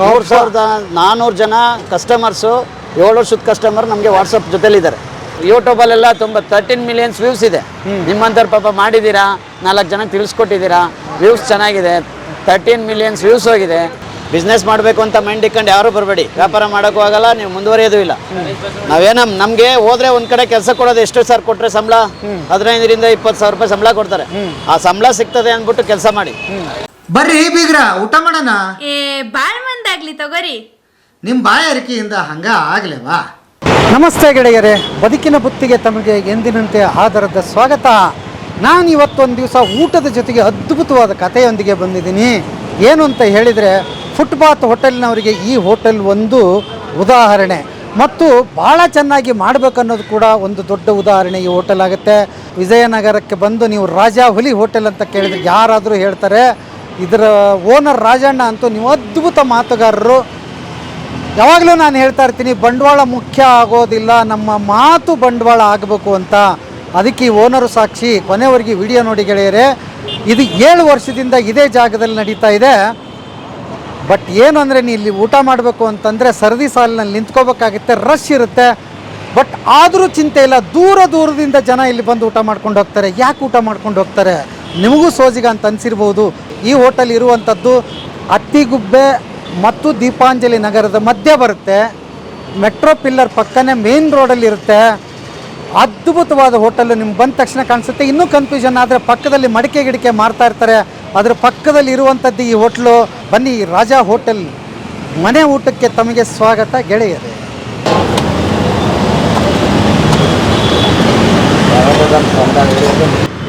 ಮೂರು ಸಾವಿರದ ನಾನ್ನೂರು ಜನ ಕಸ್ಟಮರ್ಸು ಏಳು ವರ್ಷದ ಕಸ್ಟಮರ್ ನಮಗೆ ವಾಟ್ಸಪ್ ಜೊತೆಲಿದ್ದಾರೆ. ಯೂಟ್ಯೂಬಲ್ಲೆಲ್ಲ ತುಂಬ ತರ್ಟೀನ್ ಮಿಲಿಯನ್ಸ್ ವ್ಯೂಸ್ ಇದೆ. ನಿಮ್ಮಂಥವ್ರು ಪಾಪ ಮಾಡಿದ್ದೀರಾ? ನಾಲ್ಕು ಜನ ತಿಳಿಸ್ಕೊಟ್ಟಿದ್ದೀರಾ? ವ್ಯೂಸ್ ಚೆನ್ನಾಗಿದೆ. ತರ್ಟೀನ್ ಮಿಲಿಯನ್ಸ್ ವ್ಯೂಸ್ ಹೋಗಿದೆ. ಬಿಸ್ನೆಸ್ ಮಾಡಬೇಕು ಅಂತ ಮೈಂಡ್ ಇಟ್ಕೊಂಡು ಯಾರು ಬರಬೇಡಿ. ವ್ಯಾಪಾರ ಮಾಡೋಕ್ಕೂ ಆಗಲ್ಲ ನೀವು ಮುಂದುವರಿಯೋದು ಇಲ್ಲ. ನಾವೇನ ನಮಗೆ ಹೋದ್ರೆ ಒಂದು ಕಡೆ ಕೆಲಸ ಕೊಡೋದು ಎಷ್ಟು ಸರ್ ಕೊಟ್ಟರೆ ಸಂಬಳ? ಹದಿನೈದರಿಂದ ಇಪ್ಪತ್ತು ಸಾವಿರ ರೂಪಾಯಿ ಸಂಬಳ ಕೊಡ್ತಾರೆ. ಆ ಸಂಬಳ ಸಿಗ್ತದೆ ಅಂದ್ಬಿಟ್ಟು ಕೆಲಸ ಮಾಡಿ. ಬರ್ರಿ ಬೀಗ್ರ ಊಟ ಮಾಡೋಣ. ಏ ಬಾಳ್ ಮಂದಾಗ್ಲಿ ತಗೋರಿ. ನಿಮ್ಮ ಬಾಯಾರಿಕೆಯಿಂದ ಹಂಗ ಆಗ್ಲೇವಾ? ನಮಸ್ತೆ ಗೆಳೆಯರೇ ಬದುಕಿನ ಬುತ್ತಿಗೆ ತಮಗೆ ಎಂದಿನಂತೆ ಆಧಾರದ ಸ್ವಾಗತ. ನಾನು ಇವತ್ತೊಂದು ದಿವಸ ಊಟದ ಜೊತೆಗೆ ಅದ್ಭುತವಾದ ಕಥೆಯೊಂದಿಗೆ ಬಂದಿದ್ದೀನಿ. ಏನು ಅಂತ ಹೇಳಿದರೆ ಫುಟ್ಪಾತ್ ಹೋಟೆಲ್ನವರಿಗೆ ಈ ಹೋಟೆಲ್ ಒಂದು ಉದಾಹರಣೆ. ಮತ್ತು ಭಾಳ ಚೆನ್ನಾಗಿ ಮಾಡಬೇಕನ್ನೋದು ಕೂಡ ಒಂದು ದೊಡ್ಡ ಉದಾಹರಣೆ ಈ ಹೋಟೆಲ್ ಆಗುತ್ತೆ. ವಿಜಯನಗರಕ್ಕೆ ಬಂದು ನೀವು ರಾಜಾ ಹುಲಿ ಹೋಟೆಲ್ ಅಂತ ಕೇಳಿದ್ರೆ ಯಾರಾದರೂ ಹೇಳ್ತಾರೆ ಇದರ ಓನರ್ ರಾಜಣ್ಣ ಅಂತೂ ನೀವು ಅದ್ಭುತ ಮಾತುಗಾರರು. ಯಾವಾಗಲೂ ನಾನು ಹೇಳ್ತಾ ಇರ್ತೀನಿ, ಬಂಡವಾಳ ಮುಖ್ಯ ಆಗೋದಿಲ್ಲ, ನಮ್ಮ ಮಾತು ಬಂಡವಾಳ ಆಗಬೇಕು ಅಂತ. ಅದಕ್ಕೆ ಈ ಓನರು ಸಾಕ್ಷಿ, ಕೊನೆವರೆಗೆ ವಿಡಿಯೋ ನೋಡಿ ಗೆಳೆಯರೆ. ಇದು ಏಳು ವರ್ಷದಿಂದ ಇದೇ ಜಾಗದಲ್ಲಿ ನಡೀತಾ ಇದೆ. ಬಟ್ ಏನು ಅಂದರೆ ನೀ ಇಲ್ಲಿ ಊಟ ಮಾಡಬೇಕು ಅಂತಂದರೆ ಸರದಿ ಸಾಲಿನಲ್ಲಿ ನಿಂತ್ಕೋಬೇಕಾಗುತ್ತೆ ರಶ್ ಇರುತ್ತೆ. ಬಟ್ ಆದರೂ ಚಿಂತೆ ಇಲ್ಲ, ದೂರ ದೂರದಿಂದ ಜನ ಇಲ್ಲಿ ಬಂದು ಊಟ ಮಾಡ್ಕೊಂಡು ಹೋಗ್ತಾರೆ. ಯಾಕೆ ಊಟ ಮಾಡ್ಕೊಂಡು ಹೋಗ್ತಾರೆ? ನಿಮಗೂ ಸೋಜಿಗ ಅಂತ ಅನಿಸಿರ್ಬೋದು. ಈ ಹೋಟೆಲ್ ಇರುವಂಥದ್ದು ಅತ್ತಿಗುಬ್ಬೆ ಮತ್ತು ದೀಪಾಂಜಲಿ ನಗರದ ಮಧ್ಯೆ ಬರುತ್ತೆ. ಮೆಟ್ರೋ ಪಿಲ್ಲರ್ ಪಕ್ಕನೇ ಮೇನ್ ರೋಡಲ್ಲಿ ಇರುತ್ತೆ. ಅದ್ಭುತವಾದ ಹೋಟೆಲ್ ನಿಮ್ಗೆ ಬಂದ ತಕ್ಷಣ ಕಾಣಿಸುತ್ತೆ. ಇನ್ನೂ ಕನ್ಫ್ಯೂಷನ್ ಆದರೆ ಪಕ್ಕದಲ್ಲಿ ಮಡಿಕೆ ಗಿಡಿಕೆ ಮಾರ್ತಾ ಇರ್ತಾರೆ. ಅದರ ಪಕ್ಕದಲ್ಲಿ ಇರುವಂಥದ್ದು ಈ ಹೋಟ್ಲು. ಬನ್ನಿ, ರಾಜಾ ಹೋಟೆಲ್. ಮನೆ ಊಟಕ್ಕೆ ತಮಗೆ ಸ್ವಾಗತ ಗೆಳೆಯರೇ.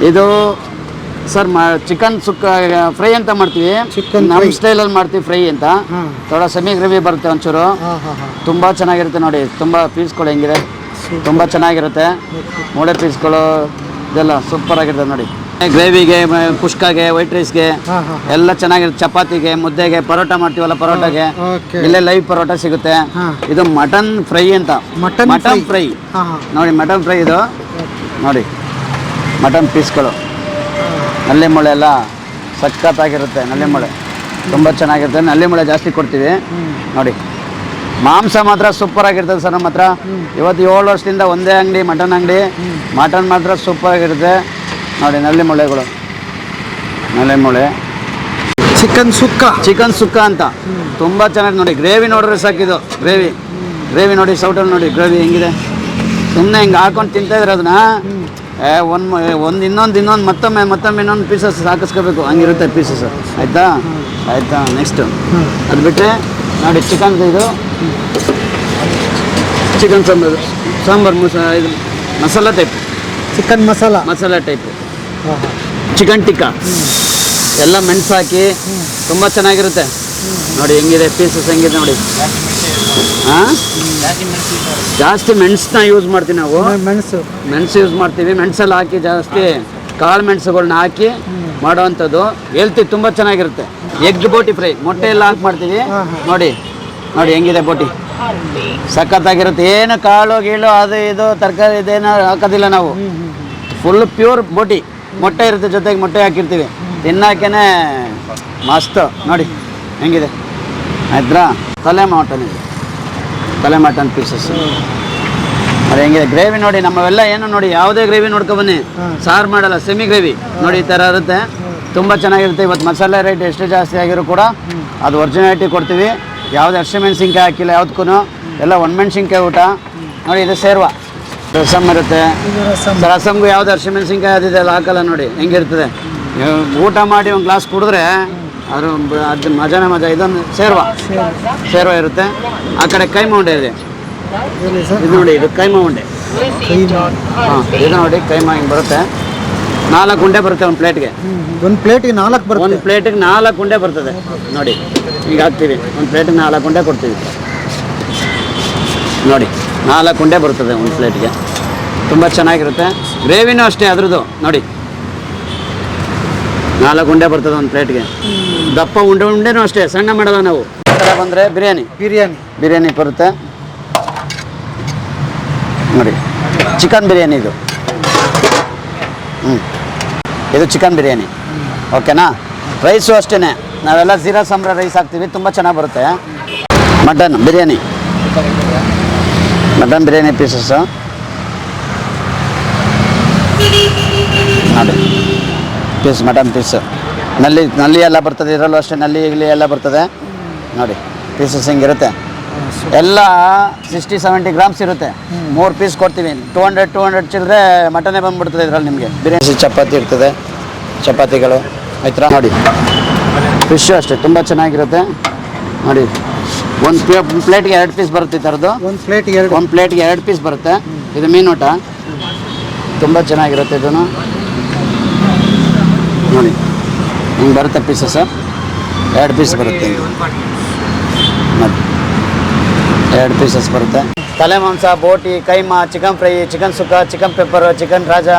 ಇದು ಸರ್ ಚಿಕನ್ ಸುಕ್ಕ ಫ್ರೈ ಅಂತ ಮಾಡ್ತೀವಿ. Chicken ನಮ್ಮ fry. ಸ್ಟೈಲಲ್ಲಿ ಮಾಡ್ತೀವಿ ಫ್ರೈ ಅಂತ. ಹಾಂ. ಥೋಡ ಸೆಮಿ ಗ್ರೇವಿ ಬರುತ್ತೆ ಒಂಚೂರು. ತುಂಬಾ ಚೆನ್ನಾಗಿರುತ್ತೆ ನೋಡಿ. ತುಂಬ ಪೀಸ್ಗಳು ಹೆಂಗಿದೆ ತುಂಬಾ ಚೆನ್ನಾಗಿರುತ್ತೆ. ಮೂಳೆ ಪೀಸ್ಗಳು ಇದೆಲ್ಲ ಸೂಪರ್ ಆಗಿರುತ್ತೆ ನೋಡಿ. ಗ್ರೇವಿಗೆ ಕುಷ್ಕಾಗೆ ವೈಟ್ ರೈಸ್ಗೆ ಹಾಂ ಹಾಂ ಎಲ್ಲ ಚೆನ್ನಾಗಿರುತ್ತೆ. ಚಪಾತಿಗೆ ಮುದ್ದೆಗೆ ಪರೋಟ ಮಾಡ್ತೀವಲ್ಲ ಪರೋಟಾಗೆ. ಓಕೆ ಇಲ್ಲೇ ಲೈವ್ ಪರೋಟ ಸಿಗುತ್ತೆ. ಹಾಂ. ಇದು ಮಟನ್ ಫ್ರೈ ಅಂತ. ಮಟನ್ ಫ್ರೈ ನೋಡಿ ಮಟನ್ ಫ್ರೈ ಇದು. ನೋಡಿ ಮಟನ್ ಪೀಸ್ಗಳು ನಲ್ಲಿ ಮಳೆ ಎಲ್ಲ ಸಖತ್ತಾಗಿರುತ್ತೆ ನಲ್ಲಿ ಮಳೆ ತುಂಬ ಚೆನ್ನಾಗಿರುತ್ತೆ. ನಲ್ಲಿ ಮಳೆ ಜಾಸ್ತಿ ಕೊಡ್ತೀವಿ. ನೋಡಿ ಮಾಂಸ ಮಾತ್ರ ಸೂಪರ್ ಆಗಿರ್ತದೆ ಸರ್ ನಮ್ಮ ಹತ್ರ. ಇವತ್ತು ಏಳು ವರ್ಷದಿಂದ ಒಂದೇ ಅಂಗಡಿ ಮಟನ್ ಅಂಗಡಿ. ಮಟನ್ ಮಾತ್ರ ಸೂಪರ್ ಆಗಿರುತ್ತೆ. ನೋಡಿ ನಲ್ಲಿ ಮೊಳೆಗಳು ನಲ್ಲಿ ಮೊಳೆ ಚಿಕನ್ ಸುಕ್ಕ. ಚಿಕನ್ ಸುಕ್ಕ ಅಂತ. ತುಂಬ ಚೆನ್ನಾಗಿ ನೋಡಿ. ಗ್ರೇವಿ ನೋಡಿದ್ರೆ ಸಾಕಿದು ಗ್ರೇವಿ. ಗ್ರೇವಿ ನೋಡಿ ಸೌಟಲ್ಲಿ ನೋಡಿ. ಗ್ರೇವಿ ಹೆಂಗಿದೆ. ಸುಮ್ಮನೆ ಹಿಂಗೆ ಹಾಕೊಂಡು ತಿಂತಾ ಇದ್ರೆ ಅದನ್ನ ಏ ಒಂದು ಒಂದು ಇನ್ನೊಂದು ಇನ್ನೊಂದು ಮತ್ತೊಮ್ಮೆ ಮತ್ತೊಮ್ಮೆ ಇನ್ನೊಂದು ಪೀಸಸ್ ಹಾಕಿಸ್ಕೋಬೇಕು ಹಂಗಿರುತ್ತೆ ಪೀಸಸ್ ಆಯಿತಾ? ಆಯಿತಾ? ನೆಕ್ಸ್ಟು ಅದು ಬಿಟ್ಟರೆ ನೋಡಿ ಚಿಕನ್ ಇದು. ಚಿಕನ್ ಸಾಂಬಾರು. ಸಾಂಬಾರು ಮುಸ ಇದು masala type chicken masala masala type ಹಾಂ ಹಾಂ. ಚಿಕನ್ ಟಿಕ್ಕಾ ಎಲ್ಲ ಮೆಣಸು ಹಾಕಿ ತುಂಬ ಚೆನ್ನಾಗಿರುತ್ತೆ. ನೋಡಿ ಹೆಂಗಿದೆ? ಪೀಸಸ್ ಹೆಂಗಿದೆ ನೋಡಿ. ಜಾಸ್ತಿ ಮೆಣಸನ್ನ ಯೂಸ್ ಮಾಡ್ತೀವಿ ನಾವು. ಮೆಣಸು. ಮೆಣಸು ಯೂಸ್ ಮಾಡ್ತೀವಿ. ಮೆಣಸಲ್ಲಿ ಹಾಕಿ ಜಾಸ್ತಿ ಕಾಳು ಮೆಣಸುಗಳನ್ನ ಹಾಕಿ ಮಾಡುವಂಥದ್ದು. ಹೆಲ್ತಿ ತುಂಬ ಚೆನ್ನಾಗಿರುತ್ತೆ. ಎಗ್ ಬೋಟಿ ಫ್ರೈ ಮೊಟ್ಟೆ ಎಲ್ಲ ಹಾಕಿ ಮಾಡ್ತೀವಿ. ನೋಡಿ ನೋಡಿ ಹೆಂಗಿದೆ ಬೋಟಿ. ಸಖತ್ತಾಗಿರುತ್ತೆ. ಏನು ಕಾಳು ಗೀಳು ಅದು ಇದು ತರಕಾರಿ ಇದೇನು ಹಾಕೋದಿಲ್ಲ ನಾವು. Full pure boti. ಮೊಟ್ಟೆ ಇರುತ್ತೆ ಜೊತೆಗೆ ಮೊಟ್ಟೆ ಹಾಕಿರ್ತೀವಿ. ತಿನ್ನಾಕೇನೆ ಮಸ್ತು. ನೋಡಿ ಹೆಂಗಿದೆ. ಆಯ್ತಾ? ತಲೆ ಮಟನ್ ಇದೆ ತಲೆ ಮಟನ್ ಪೀಸಸ್ ಅದೇ ಹೆಂಗಿದೆ ಗ್ರೇವಿ ನೋಡಿ ನಮ್ಮವೆಲ್ಲ ಏನು ನೋಡಿ ಯಾವುದೇ ಗ್ರೇವಿ ನೋಡ್ಕೊ ಬನ್ನಿ. ಸಾರು ಮಾಡಲ್ಲ ಸೆಮಿ ಗ್ರೇವಿ ನೋಡಿ ಈ ಥರ ಇರುತ್ತೆ. ತುಂಬ ಚೆನ್ನಾಗಿರುತ್ತೆ. ಇವತ್ತು ಮಸಾಲೆ ರೇಟ್ ಎಷ್ಟು ಜಾಸ್ತಿ ಆಗಿರೋ ಕೂಡ ಅದು ಒರಿಜಿನಾಲಿಟಿ ಕೊಡ್ತೀವಿ. ಯಾವುದೇ ಹಸಿಮೆಣ್ಸಿನ್ಕಾಯಿ ಹಾಕಿಲ್ಲ ಯಾವುದಕ್ಕೂ ಎಲ್ಲ ಒಣಮೆಣ್ಸಿನ್ಕಾಯಿ ಊಟ. ನೋಡಿ ಇದು ಸೇರ್ವ. ರಸಮ್ ಇರುತ್ತೆ. ರಸಮ್ಗೂ ಯಾವ್ದು ಹಸಿಮೆಣ್ಸಿನ್ಕಾಯಿ ಅದಿದೆ ಅಲ್ಲ ಹಾಕಲ್ಲ ನೋಡಿ ಹೆಂಗಿರ್ತದೆ. ಊಟ ಮಾಡಿ ಒಂದು ಗ್ಲಾಸ್ ಕುಡಿದ್ರೆ ಅದ್ರ ಅದ್ರ ಮಜಾನೇ ಮಜಾ ಇದೊಂದು ಸೇರ್ವ ಸೇರ್ವ ಇರುತ್ತೆ. ಆ ಕಡೆ ಕೈ ಉಂಡೆ ಇದೆ. ಇದು ನೋಡಿ ಇದು ಕೈ ಉಂಡೆ ಹಾಂ ಇದು ನೋಡಿ ಕೈಮಾ ಹಿಂಗೆ ಬರುತ್ತೆ. ನಾಲ್ಕು ಉಂಡೆ ಬರುತ್ತೆ ಒಂದು ಪ್ಲೇಟ್ಗೆ ಒಂದು ಪ್ಲೇಟಿಗೆ ನಾಲ್ಕು ಬರುತ್ತೆ. ಒಂದು ಪ್ಲೇಟಿಗೆ ನಾಲ್ಕು ಉಂಡೆ ಬರ್ತದೆ. ನೋಡಿ ಈಗ ಹಾಕ್ತೀವಿ. ಒಂದು ಪ್ಲೇಟಿಗೆ ನಾಲ್ಕು ಉಂಡೆ ಕೊಡ್ತೀವಿ. ನೋಡಿ ನಾಲ್ಕು ಉಂಡೆ ಬರ್ತದೆ ಒಂದು ಪ್ಲೇಟ್ಗೆ ತುಂಬ ಚೆನ್ನಾಗಿರುತ್ತೆ. ಗ್ರೇವಿನೂ ಅಷ್ಟೇ ಅದ್ರದ್ದು. ನೋಡಿ ನಾಲ್ಕು ಉಂಡೆ ಬರ್ತದೆ ಒಂದು ಪ್ಲೇಟ್ಗೆ ದಪ್ಪ ಉಂಡೆ ಉಂಡೆನೂ ಅಷ್ಟೇ ಸಣ್ಣ ಮಾಡಲ್ಲ ನಾವು. ಈ ಥರ ಬಂದರೆ ಬಿರಿಯಾನಿ. ಬಿರಿಯಾನಿ. ಬಿರಿಯಾನಿ ಬರುತ್ತೆ. ನೋಡಿ ಚಿಕನ್ ಬಿರಿಯಾನಿ ಇದು. ಹ್ಞೂ ಇದು ಚಿಕನ್ ಬಿರಿಯಾನಿ. ಓಕೆನಾ? ರೈಸು ಅಷ್ಟೇ ನಾವೆಲ್ಲ ಜೀರಾ ಸಾಂಬ್ರ ರೈಸ್ ಹಾಕ್ತೀವಿ ತುಂಬ ಚೆನ್ನಾಗಿ ಬರುತ್ತೆ. Mutton biryani. Mutton biryani pieces ನೋಡಿ. ಪೀಸ್ ಮಟನ್ ಪೀಸ್ ನಲ್ಲಿ ನಲ್ಲಿ ಎಲ್ಲ ಬರ್ತದೆ ಇದರಲ್ಲೂ ಅಷ್ಟೇ ನಲ್ಲಿ ಇಲ್ಲಿ ಎಲ್ಲ ಬರ್ತದೆ. ನೋಡಿ ಪೀಸಸ್ ಹಿಂಗಿರುತ್ತೆ ಎಲ್ಲ ಸಿಕ್ಸ್ಟಿ ಸೆವೆಂಟಿ ಗ್ರಾಮ್ಸ್ ಇರುತ್ತೆ. ಮೂರು ಪೀಸ್ ಕೊಡ್ತೀವಿ. ಟೂ ಹಂಡ್ರೆಡ್ ಟೂ ಹಂಡ್ರೆಡ್ ಚಿಲ್ಲರೆ ಮಟನೇ ಬಂದ್ಬಿಡ್ತದೆ ಇದರಲ್ಲಿ ನಿಮಗೆ. ಬಿರಿಯಾನಿ ಚಪಾತಿ ಇರ್ತದೆ. ಚಪಾತಿಗಳು ಆಯ್ತಾ? ನೋಡಿ ಫಿಶು ಅಷ್ಟೇ ತುಂಬ ಚೆನ್ನಾಗಿರುತ್ತೆ. ನೋಡಿ ಒಂದು ಪ್ಲೇಟ್ಗೆ ಎರಡು ಪೀಸ್ ಬರುತ್ತೆ ಈ ಥರದ್ದು. ಒಂದು ಪ್ಲೇಟ್ಗೆ ಎರಡು. ಒಂದು ಪ್ಲೇಟ್ಗೆ ಎರಡು ಪೀಸ್ ಬರುತ್ತೆ. ಇದು ಮೀನೂಟ ತುಂಬ ಚೆನ್ನಾಗಿರುತ್ತೆ ಇದನ್ನು. ನೋಡಿ. ಹಿಂಗೆ ಬರುತ್ತೆ ಪೀಸಸ್ ಎರಡು ಪೀಸ್ ಬರುತ್ತೆ. ಮತ್ತೆ ಎರಡು ಪೀಸಸ್ ಬರುತ್ತೆ. ತಲೆ ಮಾಂಸ ಬೋಟಿ keema chicken fry chicken sukka chicken pepper chicken ರಾಜ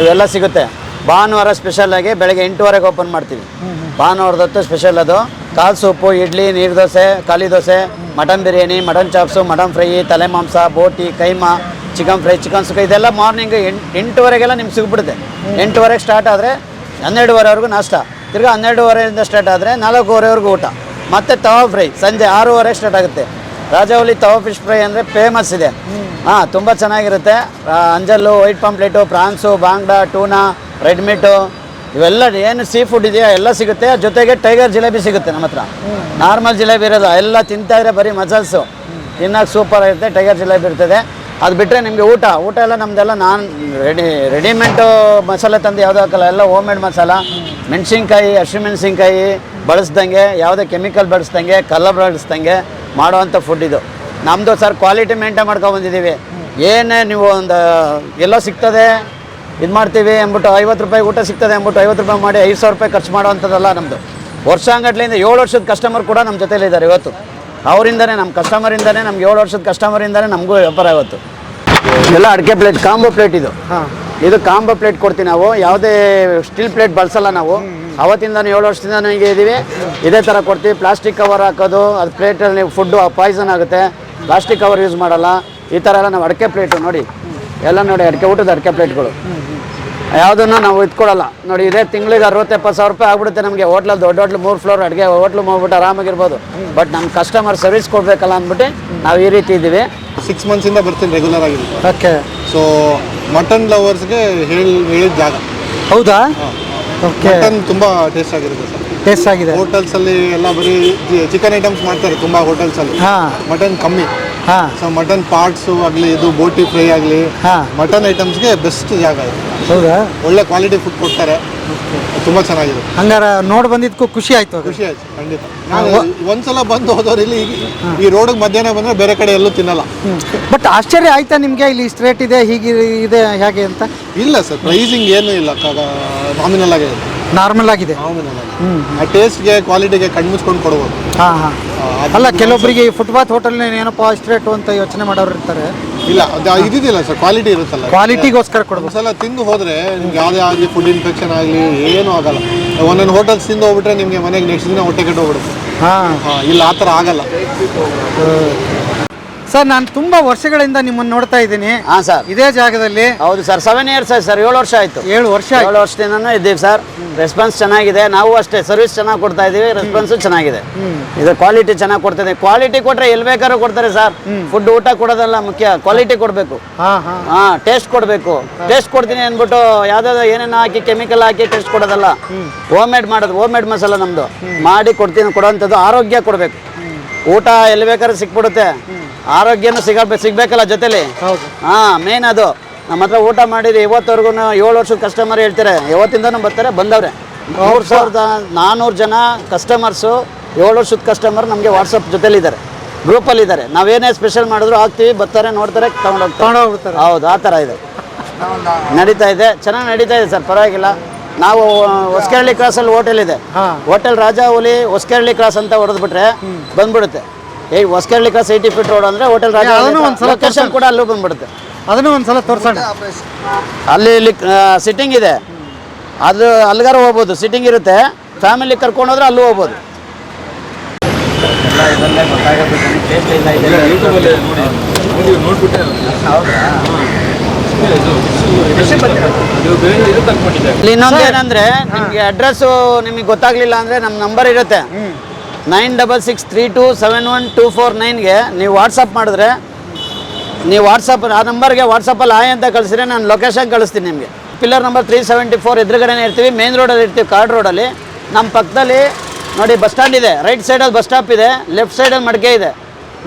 ಇವೆಲ್ಲ ಸಿಗುತ್ತೆ. ಭಾನುವಾರ ಸ್ಪೆಷಲ್ ಆಗಿ ಬೆಳಗ್ಗೆ ಎಂಟುವರೆಗೆ ಓಪನ್ ಮಾಡ್ತೀವಿ. ಭಾನುವಾರದೊತ್ತು ಸ್ಪೆಷಲ್ ಅದು. ಕಾಲು ಸೂಪು ಇಡ್ಲಿ ನೀರು ದೋಸೆ ಖಾಲಿ dosa mutton biryani mutton chops mutton fry ತಲೆ ಮಾಂಸ ಬೋಟಿ keema chicken fry chicken sukka ಇದೆಲ್ಲ ಮಾರ್ನಿಂಗ್ ಎಂಟು ಎಂಟುವರೆಗೆಲ್ಲ ನಿಮ್ಗೆ ಸಿಗ್ಬಿಡುತ್ತೆ. ಎಂಟುವರೆಗೆ ಸ್ಟಾರ್ಟ್ ಆದರೆ ಹನ್ನೆರಡುವರೆವರೆಗೂ ನಾಷ್ಟ. ತಿರ್ಗಾ ಹನ್ನೆರಡುವರೆಯಿಂದ ಸ್ಟಾರ್ಟ್ ಆದರೆ ನಾಲ್ಕೂವರೆವರೆಗೂ ಊಟ. ಮತ್ತೆ ತವಾ ಫ್ರೈ ಸಂಜೆ ಆರೂವರೆಗೆ ಸ್ಟಾರ್ಟ್ ಆಗುತ್ತೆ. ರಾಜಾವಲಿ ತವಾ ಫಿಶ್ ಫ್ರೈ ಅಂದರೆ ಫೇಮಸ್ ಇದೆ. ಹಾಂ ತುಂಬ ಚೆನ್ನಾಗಿರುತ್ತೆ. ಅಂಜಲ್ಲು ವೈಟ್ ಪಾಂಪ್ಲೇಟು ಪ್ರಾನ್ಸು ಬಾಂಗ್ಡಾ ಟೂನಾ ರೆಡ್ ಮೀಟು ಇವೆಲ್ಲ ಏನು ಸೀ ಫುಡ್ ಇದೆಯಾ ಎಲ್ಲ ಸಿಗುತ್ತೆ. ಜೊತೆಗೆ ಟೈಗರ್ ಜಿಲೇಬಿ ಸಿಗುತ್ತೆ ನಮ್ಮ ಹತ್ರ. ನಾರ್ಮಲ್ ಜಿಲೇಬಿ ಇರೋಲ್ಲ ಎಲ್ಲ ತಿಂತಾ ಇದ್ರೆ ಬರೀ ಮಸಲ್ಸು ತಿನ್ನೋಕೆ ಸೂಪರ್ ಆಗಿರುತ್ತೆ ಟೈಗರ್ ಜಿಲೇಬಿ ಇರ್ತದೆ. ಅದು ಬಿಟ್ಟರೆ ನಿಮಗೆ ಊಟ ಊಟ ಎಲ್ಲ ನಮ್ಮದೆಲ್ಲ ನಾನು ರೆಡಿ ರೆಡಿಮೆಂಟು ಮಸಾಲೆ ತಂದು ಯಾವುದೋ ಹಾಕಲ್ಲ, ಎಲ್ಲ ಹೋಮ್ ಮೇಡ್ ಮಸಾಲ. ಮೆಣಸಿನ್ಕಾಯಿ ಹಸಿಮೆಣಸಿನ್ಕಾಯಿ ಬಳಸ್ದಂಗೆ, ಯಾವುದೇ ಕೆಮಿಕಲ್ ಬಳಸ್ದಂಗೆ ಕಲರ್ ಬಳಸ್ದಂಗೆ ಮಾಡುವಂಥ ಫುಡ್ ಇದು. ನಮ್ಮದು ಸರ್ ಕ್ವಾಲಿಟಿ ಮೇಂಟೈನ್ ಮಾಡ್ಕೊಂಡು ಬಂದಿದ್ದೀವಿ ಏನೇ ನೀವು ಒಂದು, ಎಲ್ಲೋ ಸಿಗ್ತದೆ, ಇದು ಮಾಡ್ತೀವಿ ಅಂದ್ಬಿಟ್ಟು ಐವತ್ತು ರೂಪಾಯಿ ಊಟ ಸಿಗ್ತದೆ ಅಂದ್ಬಿಟ್ಟು ಐವತ್ತು ರೂಪಾಯಿ ಮಾಡಿ ಐದು ಸಾವಿರ ರೂಪಾಯಿ ಖರ್ಚು ಮಾಡುವಂಥದ್ದಲ್ಲ ನಮ್ಮದು ವರ್ಷಾಂಗಟ್ಲಿಂದ ಏಳು ವರ್ಷದ ಕಸ್ಟಮರ್ ಕೂಡ ನಮ್ಮ ಜೊತೆಲಿದ್ದಾರೆ ಇವತ್ತು. ಅವರಿಂದನೇ ನಮ್ಮ ಕಸ್ಟಮರಿಂದನೇ ನಮ್ಗೆ ಏಳು ವರ್ಷದ ಕಸ್ಟಮರಿಂದನೇ ನಮಗೂ ವ್ಯಾಪಾರ ಆಗುತ್ತೆ. ಎಲ್ಲ ಅಡಿಕೆ ಪ್ಲೇಟ್ ಕಾಂಬೋ ಪ್ಲೇಟ್ ಇದು. ಹಾಂ. ಇದು ಕಾಂಬೋ ಪ್ಲೇಟ್ ಕೊಡ್ತೀವಿ ನಾವು. ಯಾವುದೇ ಸ್ಟೀಲ್ ಪ್ಲೇಟ್ ಬಳಸಲ್ಲ ನಾವು. ಅವತ್ತಿಂದ ಏಳು ವರ್ಷದಿಂದ ಹಿಂಗೆ ಇದ್ದೀವಿ ಇದೇ ಥರ ಕೊಡ್ತೀವಿ. ಪ್ಲಾಸ್ಟಿಕ್ ಕವರ್ ಹಾಕೋದು ಅದು ಪ್ಲೇಟಲ್ಲಿ ನೀವು ಫುಡ್ಡು ಪಾಯ್ಸನ್ ಆಗುತ್ತೆ. ಪ್ಲಾಸ್ಟಿಕ್ ಕವರ್ ಯೂಸ್ ಮಾಡಲ್ಲ. ಈ ಥರ ಎಲ್ಲ ನಾವು ಅಡಿಕೆ ಪ್ಲೇಟು ನೋಡಿ. ಎಲ್ಲ ನೋಡಿ ಅಡಿಕೆ ಊಟದ ಅಡಿಕೆ ಪ್ಲೇಟ್ಗಳು ಯಾವುದನ್ನು ನಾವು ಇಟ್ಕೊಡಲ್ಲ ನೋಡಿ ಇದೇ ತಿಂಗಳಿಗೆ ಅರವತ್ತು ಎಪ್ಪತ್ತು ಸಾವಿರ ರೂಪಾಯಿ ಆಗ್ಬಿಡುತ್ತೆ ನಮಗೆ. ಹೋಟ್ಲಲ್ಲಿ ದೊಡ್ಡ ಹೋಟ್ಲು ಮೂರು ಫ್ಲೋರ್ ಅಡುಗೆ ಹೋಟ್ಲು ಹೋಗ್ಬಿಟ್ಟು ಆರಾಮಾಗಿರ್ಬೋದು. ಬಟ್ ನಮ್ಮ ಕಸ್ಟಮರ್ ಸರ್ವಿಸ್ ಕೊಡಬೇಕಲ್ಲ ಅಂದ್ಬಿಟ್ಟು ನಾವು ಈ ರೀತಿ ಇದ್ದೀವಿ. ಸಿಕ್ಸ್ ಮಂತ್ಸಿಂದ ಬರ್ತೀನಿ ರೆಗ್ಯುಲರ್ ಆಗಿ. ಓಕೆ ಸೊ ಮಟನ್ ಲವರ್ಸ್ಗೆ ಹೇಳಿ ಹೇಳಿದ ಜಾಗ. ಹೌದಾ? ಓಕೆ ಮಟನ್ ತುಂಬ ಟೇಸ್ಟ್ ಆಗಿರುತ್ತೆ ಸರ್. ಟೇಸ್ಟ್ ಆಗಿದೆ. ಹೋಟೆಲ್ಸಲ್ಲಿ ಎಲ್ಲ ಬರೀ ಚಿಕನ್ ಐಟಮ್ಸ್ ಮಾಡ್ತಾರೆ ತುಂಬ ಹೋಟೆಲ್ಸಲ್ಲಿ ಹಾಂ. ಮಟನ್ ಕಮ್ಮಿ. ಸೊ ಮಟನ್ ಪಾರ್ಟ್ಸು ಆಗಲಿ ಇದು ಬೋಟಿ ಫ್ರೈ ಆಗಲಿ ಹಾಂ. ಮಟನ್ ಐಟಮ್ಸ್ಗೆ ಬೆಸ್ಟ್ ಜಾಗ ಇದು. ಹೌದಾ? ಒಳ್ಳೆ ಕ್ವಾಲಿಟಿ ಫುಡ್ ಕೊಡ್ತಾರೆ. ತುಂಬ ಚೆನ್ನಾಗಿದೆ. ಹಂಗಾರ ನೋಡಿ ಬಂದಿದ್ಕು ಖುಷಿ ಆಯ್ತು ಖುಷಿ ಆಯ್ತು ಖಂಡಿತ. ನಾನು ಒಂದ್ಸಲ ಬಂದು ಹೋದವ್ರು ಇಲ್ಲಿ ಈ- ರೋಡ್ ರೋಡಿಗೆ ಮಧ್ಯಾಹ್ನ ಬಂದ್ರೆ ಬೇರೆ ಕಡೆ ಎಲ್ಲೂ ತಿನ್ನಲ್ಲ. ಬಟ್ ಆಶ್ಚರ್ಯ ಆಯ್ತಾ ನಿಮಗೆ? ಇಲ್ಲಿ ಇಷ್ಟು ರೇಟ್ ಇದೆ ಹೀಗೆ ಇದೆ ಹೇಗೆ ಅಂತ? ಇಲ್ಲ ಸರ್ ಪ್ರೈಸಿಂಗ್ ಏನೂ ಇಲ್ಲ. ನಾಮಿನಲ್ ಆಗಿದೆ. ನಾರ್ಮಲ್ ಆಗಿದೆ. ನಾಮಿನಲ್ ಆ ಟೇಸ್ಟ್ಗೆ ಕ್ವಾಲಿಟಿಗೆ ಕಣ್ಮುಚ್ಕೊಂಡು ಕೊಡ್ಬೋದು. ಹಾಂ ಅಲ್ಲ ಕೆಲವೊಬ್ಬರಿಗೆ ಈ ಫುಟ್ಪಾತ್ ಹೋಟೆಲ್ ಏನಪ್ಪ ಅಷ್ಟು ರೇಟು ಅಂತ ಯೋಚನೆ ಮಾಡೋರು ಇರ್ತಾರೆ. ಇಲ್ಲ ಅದು ಇದಿಲ್ಲ ಸರ್ ಕ್ವಾಲಿಟಿ ಇರುತ್ತಲ್ಲ. ಕ್ವಾಲಿಟಿಗೋಸ್ಕರ ಕೊಡ್ಬೇಕು ಸಲ ತಿಂದು ಹೋದ್ರೆ ನಿಮ್ಗೆ ಯಾವುದೇ ಆಗಲಿ ಫುಡ್ ಇನ್ಫೆಕ್ಷನ್ ಆಗಲಿ ಏನೂ ಆಗಲ್ಲ. ಒಂದೊಂದು ಹೋಟೆಲ್ಸ್ ತಿಂದು ಹೋಗ್ಬಿಟ್ರೆ ನಿಮಗೆ ಮನೆಗೆ ನೆಕ್ಸ್ಟ್ ದಿನ ಹೊಟ್ಟೆ ಕೆಟ್ಟು ಹೋಗ್ಬಿಡುತ್ತೆ ಹಾಂ. ಹಾಂ ಇಲ್ಲ ಆ ಥರ ಆಗಲ್ಲ. ಸರ್ ನಾನು ತುಂಬಾ ವರ್ಷಗಳಿಂದ ನಿಮ್ಮನ್ನು ನೋಡ್ತಾ ಇದ್ದೀನಿ. ಹಾಂ ಸರ್. ಇದೇ ಜಾಗದಲ್ಲಿ ಹೌದು ಸರ್ ಸೆವೆನ್ ಇಯರ್ಸ್ ಆಯ್ತು ಸರ್ ಏಳು ವರ್ಷ ಆಯ್ತು. ಏಳು ವರ್ಷ. ಏಳು ವರ್ಷದಿಂದನೂ ಇದ್ದೀವಿ ಸರ್. ರೆಸ್ಪಾನ್ಸ್ ಚೆನ್ನಾಗಿದೆ. ನಾವು ಅಷ್ಟೇ ಸರ್ವಿಸ್ ಚೆನ್ನಾಗಿ ಕೊಡ್ತಾ ಇದೀವಿ ರೆಸ್ಪಾನ್ಸು ಚೆನ್ನಾಗಿದೆ. ಇದು ಕ್ವಾಲಿಟಿ ಚೆನ್ನಾಗಿ ಕೊಡ್ತಿದೆ. ಕ್ವಾಲಿಟಿ ಕೊಟ್ಟರೆ ಎಲ್ಲಿ ಬೇಕಾದ್ರೂ ಕೊಡ್ತಾರೆ ಸರ್. ಫುಡ್ ಊಟ ಕೊಡೋದಲ್ಲ ಮುಖ್ಯ. ಕ್ವಾಲಿಟಿ ಕೊಡಬೇಕು. ಹಾಂ ಟೇಸ್ಟ್ ಕೊಡಬೇಕು. ಟೇಸ್ಟ್ ಕೊಡ್ತೀನಿ ಅಂದ್ಬಿಟ್ಟು ಯಾವ್ದಾದ್ರು ಏನೇನು ಹಾಕಿ ಕೆಮಿಕಲ್ ಹಾಕಿ ಟೇಸ್ಟ್ ಕೊಡೋದಲ್ಲ. ಹೋಮ್. ಮೇಡ್ ಮಾಡೋದು ಹೋಮ್ ಮೇಡ್ ಮಸಾಲ ನಮ್ಮದು ಮಾಡಿ ಕೊಡ್ತೀನಿ ಕೊಡೋವಂಥದ್ದು ಆರೋಗ್ಯ ಕೊಡಬೇಕು. ಊಟ ಎಲ್ಲಿ ಬೇಕಾದ್ರೂ ಸಿಕ್ಬಿಡುತ್ತೆ. ಆರೋಗ್ಯನೂ ಸಿಗ ಸಿಗಬೇಕಲ್ಲ ಜೊತೆಲಿ? ಹೌದು. ಹಾಂ ಮೇನ್ ಅದು. ನಮ್ಮ ಹತ್ರ ಊಟ ಮಾಡಿದ್ರೆ ಇವತ್ತವರೆಗೂ ಏಳು ವರ್ಷದ ಕಸ್ಟಮರ್ ಹೇಳ್ತಾರೆ. ಯಾವತ್ತಿಂದನೂ ಬರ್ತಾರೆ ಬಂದವ್ರೆ. ಮೂರು ಸಾವಿರದ ನಾನ್ನೂರು ಜನ ಕಸ್ಟಮರ್ಸು ಏಳು ವರ್ಷದ ಕಸ್ಟಮರ್ ನಮಗೆ ವಾಟ್ಸಪ್ ಜೊತೆಲಿದ್ದಾರೆ. ಗ್ರೂಪಲ್ಲಿದ್ದಾರೆ ನಾವೇನೇ ಸ್ಪೆಷಲ್ ಮಾಡಿದ್ರು ಹಾಕ್ತೀವಿ ಬರ್ತಾರೆ ನೋಡ್ತಾರೆ ತಗೊಂಡು ಹೋಗ್ತಾರೆ ಹೌದು ಆ ಥರ ಇದೆ. ನಡೀತಾ ಇದೆ. ಚೆನ್ನಾಗಿ ನಡೀತಾ ಇದೆ ಸರ್ ಪರವಾಗಿಲ್ಲ. ನಾವು ಹೊಸಕೆರಳಿ ಕ್ರಾಸಲ್ಲಿ ಹೋಟೆಲ್ ಇದೆ. ಹೋಟೆಲ್ ರಾಜಾ ಹುಲಿ ಹೊಸಕೆರಳಿ ಕ್ರಾಸ್ ಅಂತ ಹೊಡೆದ್ಬಿಟ್ರೆ ಬಂದ್ಬಿಡುತ್ತೆ. ಏಯ್ ಹೊಸಕೆರಳಿ ಸಿಟಿ ಫಿಟ್ ರೋಡ್ ಅಂದರೆ ಹೋಟೆಲ್ ರಾಜಾ ಅದನ್ನು ಒಂದ್ಸಲ ಲೊಕೇಶನ್ ಕೂಡ ಅಲ್ಲೂ ಬಂದ್ಬಿಡುತ್ತೆ. ಅದನ್ನು ಒಂದ್ಸಲ ತೋರ್ಸೋಣ. ಅಲ್ಲಿ ಇಲ್ಲಿ ಸಿಟ್ಟಿಂಗ್ ಇದೆ. ಅದು ಅಲ್ಲಿಗಾರ ಹೋಗ್ಬೋದು ಸಿಟ್ಟಿಂಗ್ ಇರುತ್ತೆ. ಫ್ಯಾಮಿಲಿ ಕರ್ಕೊಂಡು ಹೋದ್ರೆ ಅಲ್ಲೂ ಹೋಗ್ಬೋದು. ಇಲ್ಲಿ ಇನ್ನೊಂದು ಏನಂದ್ರೆ ನಿಮ್ಗೆ ಅಡ್ರೆಸ್ಸು ನಿಮಗೆ ಗೊತ್ತಾಗ್ಲಿಲ್ಲ ಅಂದ್ರೆ ನಮ್ಮ ನಂಬರ್ ಇರುತ್ತೆ. Nine double six three two seven one two four ನೈನ್ಗೆ ನೀವು ವಾಟ್ಸಪ್ ಮಾಡಿದ್ರೆ, ನೀವು ವಾಟ್ಸಪ್ ಆ ನಂಬರ್ಗೆ ವಾಟ್ಸಪ್ಪಲ್ಲಿ ಆಯ್ ಅಂತ ಕಳಿಸಿದ್ರೆ ನಾನು ಲೊಕೇಶನ್ ಕಳಿಸ್ತೀನಿ ನಿಮಗೆ. Pillar number three seventy four ಎದುರುಗಡೆನೇ ಇರ್ತೀವಿ ಮೇನ್ ರೋಡಲ್ಲಿ ಇರ್ತೀವಿ ಕಾರ್ಡ್ ರೋಡಲ್ಲಿ ನಮ್ಮ ಪಕ್ಕದಲ್ಲಿ ನೋಡಿ ಬಸ್ ಸ್ಟ್ಯಾಂಡ್ ಇದೆ ರೈಟ್ ಸೈಡಲ್ಲಿ ಬಸ್ ಸ್ಟಾಪ್ ಇದೆ ಲೆಫ್ಟ್ ಸೈಡಲ್ಲಿ ಮಡಿಕೆ ಇದೆ.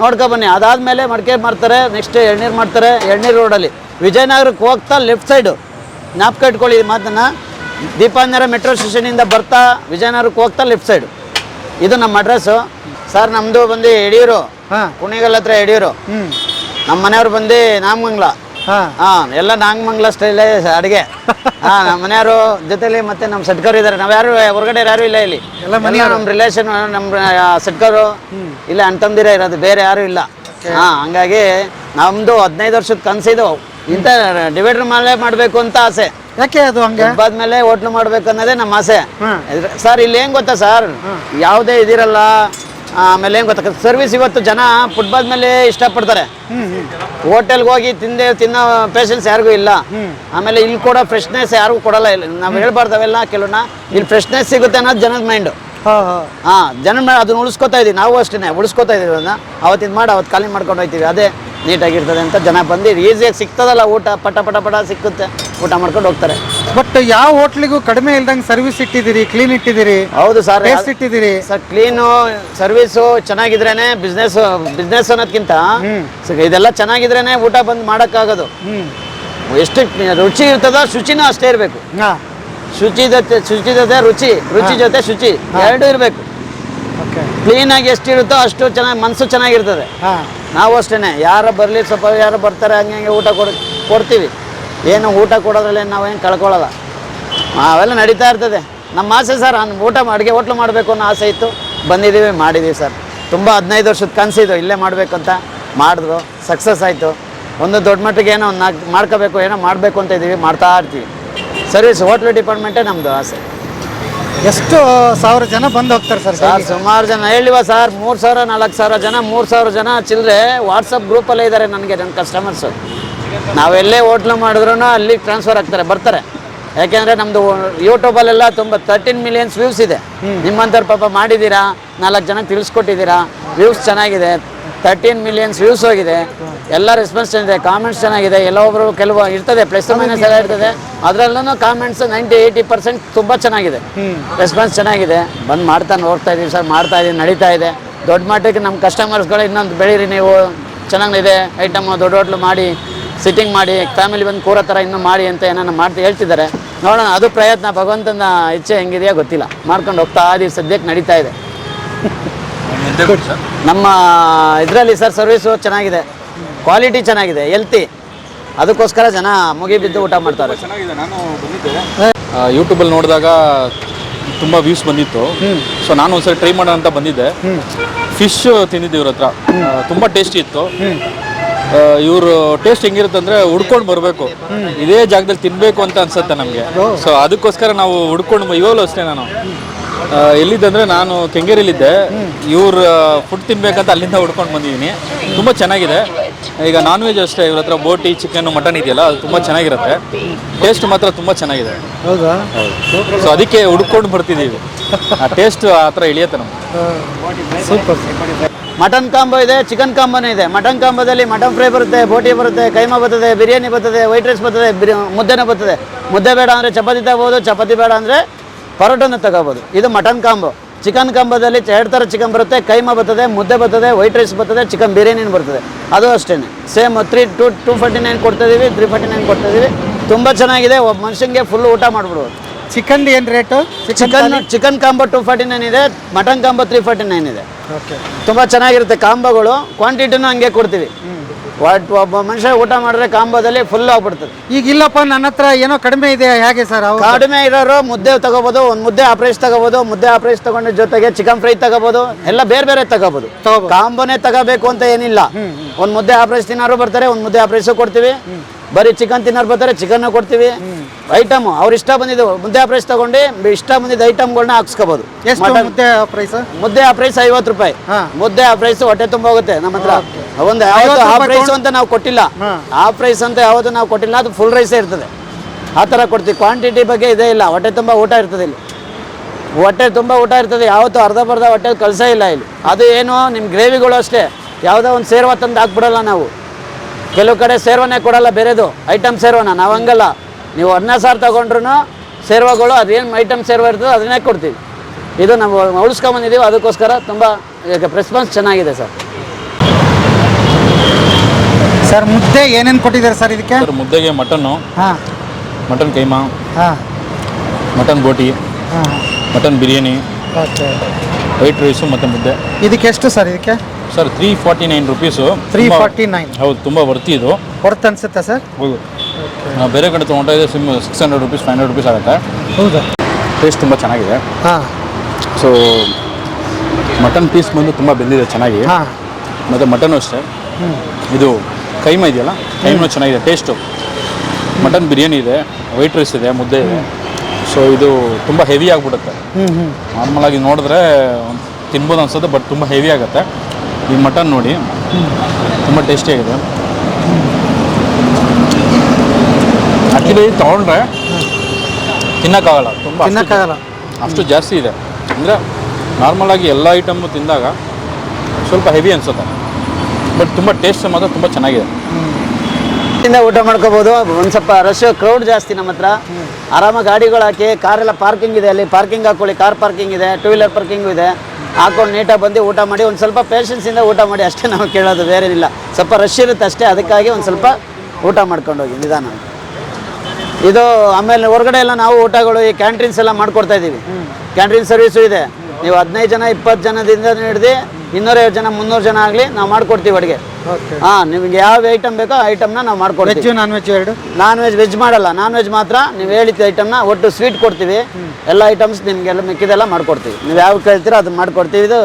ನೋಡ್ಕೊ ಬನ್ನಿ, ಅದಾದಮೇಲೆ ಮಡಿಕೆ ಮಾಡ್ತಾರೆ ನೆಕ್ಸ್ಟ್ ಎಳ್ನೀರು ಮಾಡ್ತಾರೆ, ಎಳ್ನೀರು ರೋಡಲ್ಲಿ ವಿಜಯನಗರಕ್ಕೆ ಹೋಗ್ತಾ ಲೆಫ್ಟ್ ಸೈಡು ಜ್ಞಾಪಕ ಇಟ್ಕೊಳ್ಳಿ ಮಾತನ್ನು. ದೀಪಾಂಜರ ಮೆಟ್ರೋ ಸ್ಟೇಷನಿಂದ ಬರ್ತಾ ವಿಜಯನಗರಕ್ಕೆ ಹೋಗ್ತಾ ಲೆಫ್ಟ್ ಸೈಡು ಇದು ನಮ್ಮ ಅಡ್ರೆಸ್ಸು. ಸರ್ ನಮ್ಮದು ಬಂದು ಯಡಿಯೂರು. ಹಾಂ. ಕುಣಿಗಲ್ ಹತ್ರ ಯಡಿಯೂರು. ನಮ್ಮ ಮನೆಯವ್ರು ಬಂದು ನಾಗಮಂಗ್ಲ. ಹಾಂ. ಎಲ್ಲ ನಾಗಮಂಗ್ಲ ಸ್ಟೈಲೇ ಅಡುಗೆ. ಹಾಂ ನಮ್ಮ ಮನೆಯವರು ಜೊತೆಲಿ ಮತ್ತೆ ನಮ್ಮ ಸಟ್ಕರು ಇದ್ದಾರೆ ನಾವು ಯಾರು ಹೊರಗಡೆ ಯಾರು ಇಲ್ಲ ಇಲ್ಲಿ. ಎಲ್ಲ ಎಲ್ಲ ನಮ್ಮ ರಿಲೇಷನ್ ನಮ್ಮ ಸಟ್ಕರು ಇಲ್ಲ ಅಂತಂದಿರ ಇರೋದು ಬೇರೆ ಯಾರು ಇಲ್ಲ. ಹಾಂ ಹಂಗಾಗಿ ನಮ್ಮದು ಹದಿನೈದು ವರ್ಷದ ಕನಸಿದು. ಇಂಥ ಡಿವೈಡರ್ ಮಾಡಲೇ ಮಾಡಬೇಕು ಅಂತ ಆಸೆ. ಯಾಕೆ ಅದು ಹಂಗೆ? ಮೇಲೆ ಹೋಟ್ಲು ಮಾಡ್ಬೇಕು ಅನ್ನೋದೇ ನಮ್ಮ ಆಸೆ. ಸರ್ ಇಲ್ಲಿ ಏನ್ ಗೊತ್ತಾ ಸರ್? ಯಾವುದೇ ಇದಿರಲ್ಲ ಆಮೇಲೆ ಏನ್ ಗೊತ್ತಾ? ಸರ್ವಿಸ್ ಇವತ್ತು ಜನ ಫುಟ್ಬಾಲ್ ಮೇಲೆ ಇಷ್ಟಪಡ್ತಾರೆ. ಪಡ್ತಾರೆ ಹ್ಞೂ ಹೋಟೆಲ್ಗೆ ಹೋಗಿ ತಿಂದೆ ತಿನ್ನೋ ಪೇಷನ್ಸ್ ಯಾರಿಗೂ ಇಲ್ಲ. ಆಮೇಲೆ ಇಲ್ಲಿ ಕೂಡ ಫ್ರೆಶ್ನೆಸ್ ಯಾರಿಗೂ ಕೊಡಲ್ಲ. ಇಲ್ಲ ನಾವು ಹೇಳ್ಬಾರ್ದು ಅವೆಲ್ಲ ಕೆಲವನ್ನ ಇಲ್ಲಿ ಫ್ರೆಶ್ನೆಸ್ ಸಿಗುತ್ತೆ ಅನ್ನೋದು ಜನದ ಮೈಂಡು ಹಾ ಜನ ಅದನ್ನ ಉಳಿಸ್ಕೊತಾ ಇದೀವಿ. ನಾವು ಅಷ್ಟೇ ಉಳಿಸ್ಕೊತಾ ಇದೀವಿ ಅದನ್ನ. ಅವತ್ತಿನ ಮಾಡಿ ಅವತ್ತು ಖಾಲಿ ಮಾಡ್ಕೊಂಡು ಹೋಗ್ತೀವಿ ಅದೇ ನೀಟಾಗಿರ್ತದೆ ಅಂತ ಜನ ಬಂದು ಈಸಿಯಾಗಿ ಸಿಗ್ತದಲ್ಲ ಊಟ. ಪಟ ಪಟ ಪಟ ಸಿಕ್ಕುತ್ತೆ. ಊಟ ಮಾಡ್ಕೊಂಡು ಹೋಗ್ತಾರೆ. ಬಟ್ ಯಾವ ಹೋಟ್ಲಿಗೂ ಕಡಿಮೆ ಇಲ್ದಂಗೆ ಸರ್ವಿಸ್ ಇಟ್ಟಿದ್ದೀರಿ ಕ್ಲೀನ್ ಇಟ್ಟಿದ್ದೀರಿ? ಹೌದು ಸರ್ ಟೇಸ್ಟ್ ಇಟ್ಟಿದ್ದೀರಿ? ಸರ್ ಕ್ಲೀನು ಸರ್ವಿಸು ಚೆನ್ನಾಗಿದ್ರೇನೆ ಬಿಸ್ನೆಸ್ ಬಿಸ್ನೆಸ್ ಅನ್ನೋದ್ಕಿಂತ ಇದೆಲ್ಲ ಚೆನ್ನಾಗಿದ್ರೇನೆ ಊಟ ಬಂದು ಮಾಡೋಕ್ಕಾಗೋದು. ಎಷ್ಟು ರುಚಿ ಇರ್ತದ ಶುಚಿನೂ ಅಷ್ಟೇ ಇರಬೇಕು. ಶುಚಿ ಜೊತೆ ಶುಚಿ ಜೊತೆ ರುಚಿ ರುಚಿ ಜೊತೆ ಶುಚಿ ಎರಡೂ ಇರಬೇಕು. ಓಕೆ. ಕ್ಲೀನಾಗಿ ಎಷ್ಟಿರುತ್ತೋ ಅಷ್ಟು ಚೆನ್ನಾಗಿ ಮನಸ್ಸು ಚೆನ್ನಾಗಿರ್ತದೆ. ನಾವು ಅಷ್ಟೇನೆ ಯಾರು ಬರಲಿ ಸ್ವಲ್ಪ ಯಾರು ಬರ್ತಾರೆ ಹಂಗೆ ಹಂಗೆ ಊಟ ಕೊಡ್ ಕೊಡ್ತೀವಿ. ಏನು ಊಟ ಕೊಡೋದ್ರಲ್ಲಿ ನಾವೇನು ಕಳ್ಕೊಳ್ಳಲ್ಲ. ಅವೆಲ್ಲ ನಡೀತಾ ಇರ್ತದೆ. ನಮ್ಮ ಆಸೆ ಸರ್ ನಾನು ಊಟ ಅಡುಗೆ ಹೋಟ್ಲು ಮಾಡಬೇಕು ಅನ್ನೋ ಆಸೆ ಇತ್ತು. ಬಂದಿದ್ದೀವಿ ಮಾಡಿದ್ದೀವಿ ಸರ್. ತುಂಬ ಹದಿನೈದು ವರ್ಷದ ಕನಸಿದ್ದು ಇಲ್ಲೇ ಮಾಡಬೇಕು ಅಂತ ಮಾಡಿದ್ರು. ಸಕ್ಸಸ್ ಆಯಿತು. ಒಂದು ದೊಡ್ಡ ಮಟ್ಟಿಗೆ ಏನೋ ಒಂದು ನಾಲ್ಕು ಮಾಡ್ಕೋಬೇಕು ಏನೋ ಮಾಡಬೇಕು ಅಂತ ಇದ್ದೀವಿ ಮಾಡ್ತಾ ಇರ್ತೀವಿ. ಸರ್ವಿಸ್ ಹೋಟ್ಲು ಡಿಪಾರ್ಟ್ಮೆಂಟೇ ನಮ್ಮದು ಆಸೆ. ಎಷ್ಟು ಸಾವಿರ ಜನ ಬಂದು ಹೋಗ್ತಾರೆ ಸರ್ ಸರ್ ಸುಮಾರು ಜನ. ಹೇಳಿವ ಸರ್ ಮೂರು ಸಾವಿರ ನಾಲ್ಕು ಸಾವಿರ ಜನ ಮೂರು ಸಾವಿರ ಜನ ಚಿಲ್ಲರೆ ವಾಟ್ಸಪ್ ಗ್ರೂಪಲ್ಲೇ ಇದ್ದಾರೆ ನನಗೆ ನನ್ನ ಕಸ್ಟಮರ್ಸು ನಾವೆಲ್ಲೇ ಹೋಟ್ಲ್ ಮಾಡಿದ್ರು ಅಲ್ಲಿ ಟ್ರಾನ್ಸ್ಫರ್ ಆಗ್ತಾರೆ ಬರ್ತಾರೆ. ಯಾಕೆಂದರೆ ನಮ್ಮದು ಯೂಟ್ಯೂಬಲ್ಲೆಲ್ಲ ತುಂಬ ತರ್ಟೀನ್ ಮಿಲಿಯನ್ಸ್ ವ್ಯೂಸ್ ಇದೆ. ನಿಮ್ಮಂಥವ್ರು ಪಾಪ ಮಾಡಿದ್ದೀರಾ ನಾಲ್ಕು ಜನ ತಿಳಿಸ್ಕೊಟ್ಟಿದ್ದೀರಾ ವ್ಯೂಸ್ ಚೆನ್ನಾಗಿದೆ. ತರ್ಟೀನ್ ಮಿಲಿಯನ್ಸ್ ವ್ಯೂಸ್ ಹೋಗಿದೆ. ಎಲ್ಲ ರೆಸ್ಪಾನ್ಸ್ ಚೆನ್ನಾಗಿದೆ ಕಾಮೆಂಟ್ಸ್ ಚೆನ್ನಾಗಿದೆ. ಎಲ್ಲ ಒಬ್ಬರು ಕೆಲವು ಇರ್ತದೆ ಪ್ಲಸ್ ಮೈನಸ್ ಎಲ್ಲ ಇರ್ತದೆ. ಅದ್ರಲ್ಲೂ ಕಾಮೆಂಟ್ಸ್ ನೈಂಟಿ ಏಯ್ಟಿ ಪರ್ಸೆಂಟ್ ತುಂಬ ಚೆನ್ನಾಗಿದೆ. ರೆಸ್ಪಾನ್ಸ್ ಚೆನ್ನಾಗಿದೆ. ಬಂದು ಮಾಡ್ತಾ ಹೋಗ್ತಾ ಇದೀವಿ ಸರ್ ಮಾಡ್ತಾ ಇದೀವಿ ನಡೀತಾ ಇದೆ. ದೊಡ್ಡ ಮಟ್ಟಕ್ಕೆ ನಮ್ಮ ಕಸ್ಟಮರ್ಸ್ಗಳು ಇನ್ನೊಂದು ಬೆಳೀರಿ ನೀವು. ಚೆನ್ನಾಗಿದೆ ಐಟಮ್ ದೊಡ್ಡ ಹೋಟ್ಲು ಮಾಡಿ. ಸಿಟ್ಟಿಂಗ್ ಮಾಡಿ ಫ್ಯಾಮಿಲಿ ಬಂದು ಕೂರೋ ಥರ ಇನ್ನೂ ಮಾಡಿ ಅಂತ ಏನಾನ ಮಾಡ್ತಾ ಹೇಳ್ತಿದ್ದಾರೆ. ನೋಡೋಣ ಅದು ಪ್ರಯತ್ನ ಭಗವಂತನ ಇಚ್ಛೆ ಹೆಂಗಿದೆಯಾ ಗೊತ್ತಿಲ್ಲ. ಮಾಡ್ಕೊಂಡು ಹೋಗ್ತಾ ಇದೀವಿ ಸದ್ಯಕ್ಕೆ ನಡೀತಾ ಇದೆ. ನಮ್ಮ ಇದರಲ್ಲಿ ಸರ್ ಸರ್ವಿಸು ಚೆನ್ನಾಗಿದೆ. ಕ್ವಾಲಿಟಿ ಚೆನ್ನಾಗಿದೆ ಎಲ್ತಿ ಅದಕ್ಕೋಸ್ಕರ ಜನ ಮುಗಿಬಿದ್ದು ಊಟ ಮಾಡ್ತಾರೆ. ಚೆನ್ನಾಗಿದೆ ನಾನು ಬಂದಿದ್ದೆ ಯೂಟ್ಯೂಬಲ್ಲಿ ನೋಡಿದಾಗ ತುಂಬ ವ್ಯೂಸ್ ಬಂದಿತ್ತು. ಸೊ ನಾನು ಒಂದ್ಸರಿ ಟ್ರೈ ಮಾಡೋಣ ಅಂತ ಬಂದಿದ್ದೆ. ಫಿಶ್ ತಿಂದಿದ್ದೆ ಇವ್ರ ಹತ್ರ. ತುಂಬ ಟೇಸ್ಟಿ ಇತ್ತು. ಇವರು ಟೇಸ್ಟ್ ಹೆಂಗಿರುತ್ತೆ ಅಂದ್ರೆ ಹುಡ್ಕೊಂಡು ಬರಬೇಕು. ಇದೇ ಜಾಗದಲ್ಲಿ ತಿನ್ಬೇಕು ಅಂತ ಅನ್ಸುತ್ತೆ ನಮಗೆ. ಸೊ ಅದಕ್ಕೋಸ್ಕರ ನಾವು ಹುಡ್ಕೊಂಡು ಇವಾಗಲೂ ಅಷ್ಟೇ ನಾನು. ಎಲ್ಲಿದ್ದಂದ್ರೆ ನಾನು ಕೆಂಗೇರಿಲಿದ್ದೆ ಇವ್ರ ಫುಡ್ ತಿನ್ಬೇಕಂತ ಅಲ್ಲಿಂದ ಹುಡ್ಕೊಂಡು ಬಂದಿದ್ದೀನಿ. ತುಂಬ ಚೆನ್ನಾಗಿದೆ. ಈಗ ನಾನ್ ವೆಜ್ ಅಷ್ಟೇ ಇವ್ರ ಹತ್ರ ಬೋಟಿ ಚಿಕನ್ ಮಟನ್ ಇದೆಯಲ್ಲ ಅದು ತುಂಬ ಚೆನ್ನಾಗಿರುತ್ತೆ. ಟೇಸ್ಟ್ ಮಾತ್ರ ತುಂಬ ಚೆನ್ನಾಗಿದೆ. ಹೌದಾ? ಸೊ ಅದಕ್ಕೆ ಹುಡ್ಕೊಂಡು ಬರ್ತಿದ್ದೀವಿ. ಆ ಟೇಸ್ಟ್ ಆ ಥರ ಇಳಿಯತ್ತೆ ನಮ್ಗೆ. ಸೂಪರ್ ಮಟನ್ ಕಾಂಬೋ ಇದೆ ಚಿಕನ್ ಕಾಂಬೋನೂ ಇದೆ. ಮಟನ್ ಕಾಂಬೋದಲ್ಲಿ ಮಟನ್ ಫ್ರೈ ಬರುತ್ತೆ ಬೋಟಿ ಬರುತ್ತೆ ಕೈಮಾ ಬರ್ತದೆ ಬಿರಿಯಾನಿ ಬರ್ತದೆ ವೈಟ್ ರೈಸ್ ಬರ್ತದೆ ಬಿರಿ ಮುದ್ದೆನೂ ಬರ್ತದೆ. ಮುದ್ದೆ ಬೇಡ ಅಂದರೆ ಚಪಾತಿ ತಗೋಬೋದು ಚಪಾತಿ ಬೇಡ ಅಂದರೆ ಪರೋಟನ ತಗೋಬೋದು. ಇದು ಮಟನ್ ಕಾಂಬೋ. ಚಿಕನ್ ಕಾಂಬೋದಲ್ಲಿ ಎರಡು ಥರ ಚಿಕನ್ ಬರುತ್ತೆ ಕೈಮಾ ಬರ್ತದೆ ಮುದ್ದೆ ಬರ್ತದೆ ವೈಟ್ ರೈಸ್ ಬರ್ತದೆ ಚಿಕನ್ ಬಿರಿಯಾನಿ ಬರ್ತದೆ. ಅದು ಅಷ್ಟೇ same three two two forty nine ಕೊಡ್ತಾಯಿದ್ದೀವಿ three forty nine ಕೊಡ್ತಾಯಿದ್ದೀವಿ ತುಂಬ ಚೆನ್ನಾಗಿದೆ ಒಬ್ಬ ಮನುಷ್ಯನಿಗೆ ಫುಲ್ ಊಟ ಮಾಡಿಬಿಡ್ಬೋದು. ಚಿಕನ್ ಏನು rate chicken chicken combo two forty nine ಇದೆ mutton combo three forty nine ಇದೆ. ತುಂಬ ಚೆನ್ನಾಗಿರುತ್ತೆ ಕಾಂಬೋಗಳು. ಕ್ವಾಂಟಿಟಿನೂ ಹಂಗೆ ಕೊಡ್ತೀವಿ. ಒಬ್ಬ ಮನುಷ್ಯ ಊಟ ಮಾಡಿದ್ರೆ ಕಾಂಬೋದಲ್ಲಿ ಫುಲ್ ಆಗ್ಬಿಡ್ತದೆ. ಈಗ ಇಲ್ಲಪ್ಪ ನನ್ನ ಹತ್ರ ಏನೋ ಕಡಿಮೆ ಇದೆ ಹೇಗೆ ಸರ್ ಕಡಿಮೆ ಇರೋರು ಮುದ್ದೆ ತಗೋಬೋದು ಒಂದು ಮುದ್ದೆ ಆ ಪ್ರೈಸ್ ತಗೋಬೋದು ಮುದ್ದೆ ಆ ಪ್ರೈಸ್ ತಗೊಂಡ ಜೊತೆಗೆ ಚಿಕನ್ ಫ್ರೈ ತಗೋಬೋದು ಎಲ್ಲ ಬೇರೆ ಬೇರೆ ತಗೋಬೋದು. ಕಾಂಬೋನೇ ತಗೋಬೇಕು ಅಂತ ಏನಿಲ್ಲ. ಒಂದು ಮುದ್ದೆ ಆ ಪ್ರೈಸ್ ತಿನ್ನೋರು ಬರ್ತಾರೆ ಒಂದು ಮುದ್ದೆ ಆ ಪ್ರೈಸು ಕೊಡ್ತೀವಿ ಬರೀ ಚಿಕನ್ ತಿನ್ನೋರು ಬರ್ತಾರೆ ಚಿಕನ್ ಕೊಡ್ತೀವಿ. ಐಟಮ್ ಅವ್ರ ಇಷ್ಟ ಬಂದಿದ್ದು ಮುದ್ದೆ ಪ್ರೈಸ್ ತಗೊಂಡು ಇಷ್ಟ ಬಂದಿದ್ದ ಐಟಮ್ಗಳನ್ನ ಹಾಕ್ಸ್ಕೋಬಹುದು ಮುದ್ದೆ ಪ್ರೈಸ್ ಮುದ್ದೆ ಆ ಪ್ರೈಸ್ ಐವತ್ತು ರೂಪಾಯಿ. ಮುದ್ದೆ ಆ ಪ್ರೈಸ್ ಹೊಟ್ಟೆ ತುಂಬ ಹೋಗುತ್ತೆ ನಮ್ಮ ಹತ್ರ. ಒಂದು ಯಾವತ್ತು 50 ಆ ಪ್ರೈಸ್ ಅಂತ ನಾವು ಕೊಟ್ಟಿಲ್ಲ. ಆ ಪ್ರೈಸ್ ಅಂತ ಯಾವತ್ತು ನಾವು ಕೊಟ್ಟಿಲ್ಲ ಅದು ಫುಲ್ ರೈಸೇ ಇರ್ತದೆ. ಆ ಥರ ಕೊಡ್ತೀವಿ. ಕ್ವಾಂಟಿಟಿ ಬಗ್ಗೆ ಇದೇ ಇಲ್ಲ. ಹೊಟ್ಟೆ ತುಂಬ ಊಟ ಇರ್ತದೆ ಇಲ್ಲಿ. ಹೊಟ್ಟೆ ತುಂಬ ಊಟ ಇರ್ತದೆ. ಯಾವತ್ತು ಅರ್ಧ ಬರ್ಧ ಹೊಟ್ಟೆ ಕಳಿಸೇ ಇಲ್ಲ ಇಲ್ಲಿ. ಅದು ಏನು ನಿಮ್ಮ ಗ್ರೇವಿಗಳು ಅಷ್ಟೇ. ಯಾವುದೋ ಒಂದು ಸೇರ್ವ ತಂದು ಹಾಕ್ಬಿಡಲ್ಲ ನಾವು. ಕೆಲವು ಕಡೆ ಸೇರ್ವನೆ ಕೊಡಲ್ಲ ಬೇರೆದು. ಐಟಮ್ ಸೇರ್ವನ ನಾವು ಹಂಗಲ್ಲ. ನೀವು ಅನ್ನ ಸಾರು ತೊಗೊಂಡ್ರು ಸೇರ್ವಗಳು ಅದೇನು ಐಟಮ್ ಸೇರ್ವ ಇರ್ತದೋ ಅದನ್ನೇ ಕೊಡ್ತೀವಿ. ಇದು ನಾವು ಉಳಿಸ್ಕೊಂಬಂದಿದ್ದೀವಿ ಅದಕ್ಕೋಸ್ಕರ ತುಂಬ ಈಗ ರೆಸ್ಪಾನ್ಸ್ ಚೆನ್ನಾಗಿದೆ ಸರ್. ಸರ್ ಮುದ್ದೆ ಏನೇನು ಕೊಟ್ಟಿದ್ದಾರೆ ಸರ್ ಇದಕ್ಕೆ? ಸರ್ ಮುದ್ದೆಗೆ ಮಟನ್ನು. ಹಾಂ. ಮಟನ್ ಕೈಮಾ. ಹಾಂ. ಮಟನ್ ಬೋಟಿ ಹಾಂ. Mutton biryani. Okay. White rice ಮತ್ತು ಮುದ್ದೆ. ಇದಕ್ಕೆ ಎಷ್ಟು ಸರ್ ಇದಕ್ಕೆ? Sir three forty nine rupees three forty nine ಹೌದು ತುಂಬ ವರ್ತಿ ಇದು. ವರ್ತ್ ಅನ್ಸುತ್ತಾ ಸರ್? ಹೌದು. ನಾವು ಬೇರೆ ಕಡೆ ತೊಗೊಂಡ್ರೆ sim six hundred rupees five hundred rupees ಆಗುತ್ತೆ. ಹೌದಾ? ಟೇಸ್ಟ್ ತುಂಬ ಚೆನ್ನಾಗಿದೆ. ಹಾಂ. ಸೊ ಮಟನ್ ಪೀಸ್ ಬಂದು ತುಂಬ ಬೆಂದಿದೆ ಚೆನ್ನಾಗಿ. ಹಾಂ. ಮತ್ತು ಮಟನು ಅಷ್ಟೇ. ಇದು ಕೈಮ ಇದೆಯಲ್ಲ? ಕೈಮೂ ಚೆನ್ನಾಗಿದೆ ಟೇಸ್ಟು ಮಟನ್ ಬಿರಿಯಾನಿ ಇದೆ ವೈಟ್ ರೈಸ್ ಇದೆ ಮುದ್ದೆ ಇದೆ. ಸೊ ಇದು ತುಂಬ ಹೆವಿ ಆಗಿಬಿಡುತ್ತೆ. ನಾರ್ಮಲಾಗಿ ನೋಡಿದ್ರೆ ತಿನ್ಬೋದು ಅನ್ಸುತ್ತೆ ಬಟ್ ತುಂಬ ಹೆವಿ ಆಗುತ್ತೆ. ಈ ಮಟನ್ ನೋಡಿ. ತುಂಬ ಟೇಸ್ಟಿಯಾಗಿದೆ ಆ್ಯಕ್ಚುಲಿ ತೊಗೊಂಡ್ರೆ ತಿನ್ನೋಕ್ಕಾಗಲ್ಲ ತುಂಬ ತಿನ್ನೋಕ್ಕಾಗಲ್ಲ ಅಷ್ಟು ಜಾಸ್ತಿ ಇದೆ. ಅಂದರೆ ನಾರ್ಮಲಾಗಿ ಎಲ್ಲ ಐಟಮ್ಮು ತಿಂದಾಗ ಸ್ವಲ್ಪ ಹೆವಿ ಅನಿಸುತ್ತೆ. ಬಟ್ ತುಂಬ ಟೇಸ್ಟ್ ಮಾತ್ರ ತುಂಬ ಚೆನ್ನಾಗಿದೆ. ಇಂದ ಊಟ ಮಾಡ್ಕೋಬಹುದು ಒಂದು ಸ್ವಲ್ಪ ರಶ್ ಕ್ರೌಡ್ ಜಾಸ್ತಿ ನಮ್ಮ ಹತ್ರ. ಆರಾಮಾಗಿ ಗಾಡಿಗಳು ಹಾಕಿ ಕಾರೆಲ್ಲ ಪಾರ್ಕಿಂಗ್ ಇದೆ ಅಲ್ಲಿ. ಪಾರ್ಕಿಂಗ್ ಹಾಕೊಳ್ಳಿ ಕಾರ್ ಪಾರ್ಕಿಂಗ್ ಇದೆ ಟೂ ವೀಲರ್ ಪಾರ್ಕಿಂಗು ಇದೆ. ಹಾಕೊಂಡು ನೀಟಾಗಿ ಬಂದು ಊಟ ಮಾಡಿ ಒಂದು ಸ್ವಲ್ಪ ಪೇಷನ್ಸಿಂದ ಊಟ ಮಾಡಿ ಅಷ್ಟೇ ನಾವು ಕೇಳೋದು ಬೇರೇನಿಲ್ಲ. ಸ್ವಲ್ಪ ರಶ್ ಇರುತ್ತೆ ಅಷ್ಟೇ ಅದಕ್ಕಾಗಿ ಒಂದು ಸ್ವಲ್ಪ ಊಟ ಮಾಡ್ಕೊಂಡು ಹೋಗಿ ನಿಧಾನ. ಇದು ಆಮೇಲೆ ಹೊರಗಡೆ ಎಲ್ಲ ನಾವು ಊಟಗಳು ಈ ಕ್ಯಾಂಟೀನ್ಸ್ ಎಲ್ಲ ಮಾಡ್ಕೊಡ್ತಾ ಇದ್ದೀವಿ. ಕ್ಯಾಂಟೀನ್ ಸರ್ವಿಸು ಇದೆ. ನೀವು ಹದಿನೈದು ಜನ ಇಪ್ಪತ್ತು ಜನದಿಂದ ಹಿಡ್ದು ಇನ್ನೂರೈವತ್ತು ಜನ ಮುನ್ನೂರು ಜನ ಆಗಲಿ ನಾವು ಮಾಡ್ಕೊಡ್ತೀವಿ ಅಡುಗೆ. ಹಾಂ ನಿಮ್ಗೆ ಯಾವ ಐಟಮ್ ಬೇಕೋ ಆ ಐಟಮ್ನ ನಾವು ಮಾಡ್ಕೊಡ್ತೀವಿ. ವೆಜ್ ನಾನ್ ವೆಜ್ ಎರಡು? ನಾನ್ ವೆಜ್ ವೆಜ್ ಮಾಡಲ್ಲ. ನಾನ್ ವೆಜ್ ಮಾತ್ರ ನೀವು ಹೇಳಿದ ಐಟಮ್ನ ಒಟ್ಟು ಸ್ವೀಟ್ ಕೊಡ್ತೀವಿ. ಎಲ್ಲ ಐಟಮ್ಸ್ ನಿಮಗೆಲ್ಲ ಮಿಕ್ಕಿದೆಲ್ಲ ಮಾಡ್ಕೊಡ್ತೀವಿ. ನೀವು ಯಾವ ಕೇಳ್ತೀರೋ ಅದು ಮಾಡ್ಕೊಡ್ತೀವಿ. ಇದು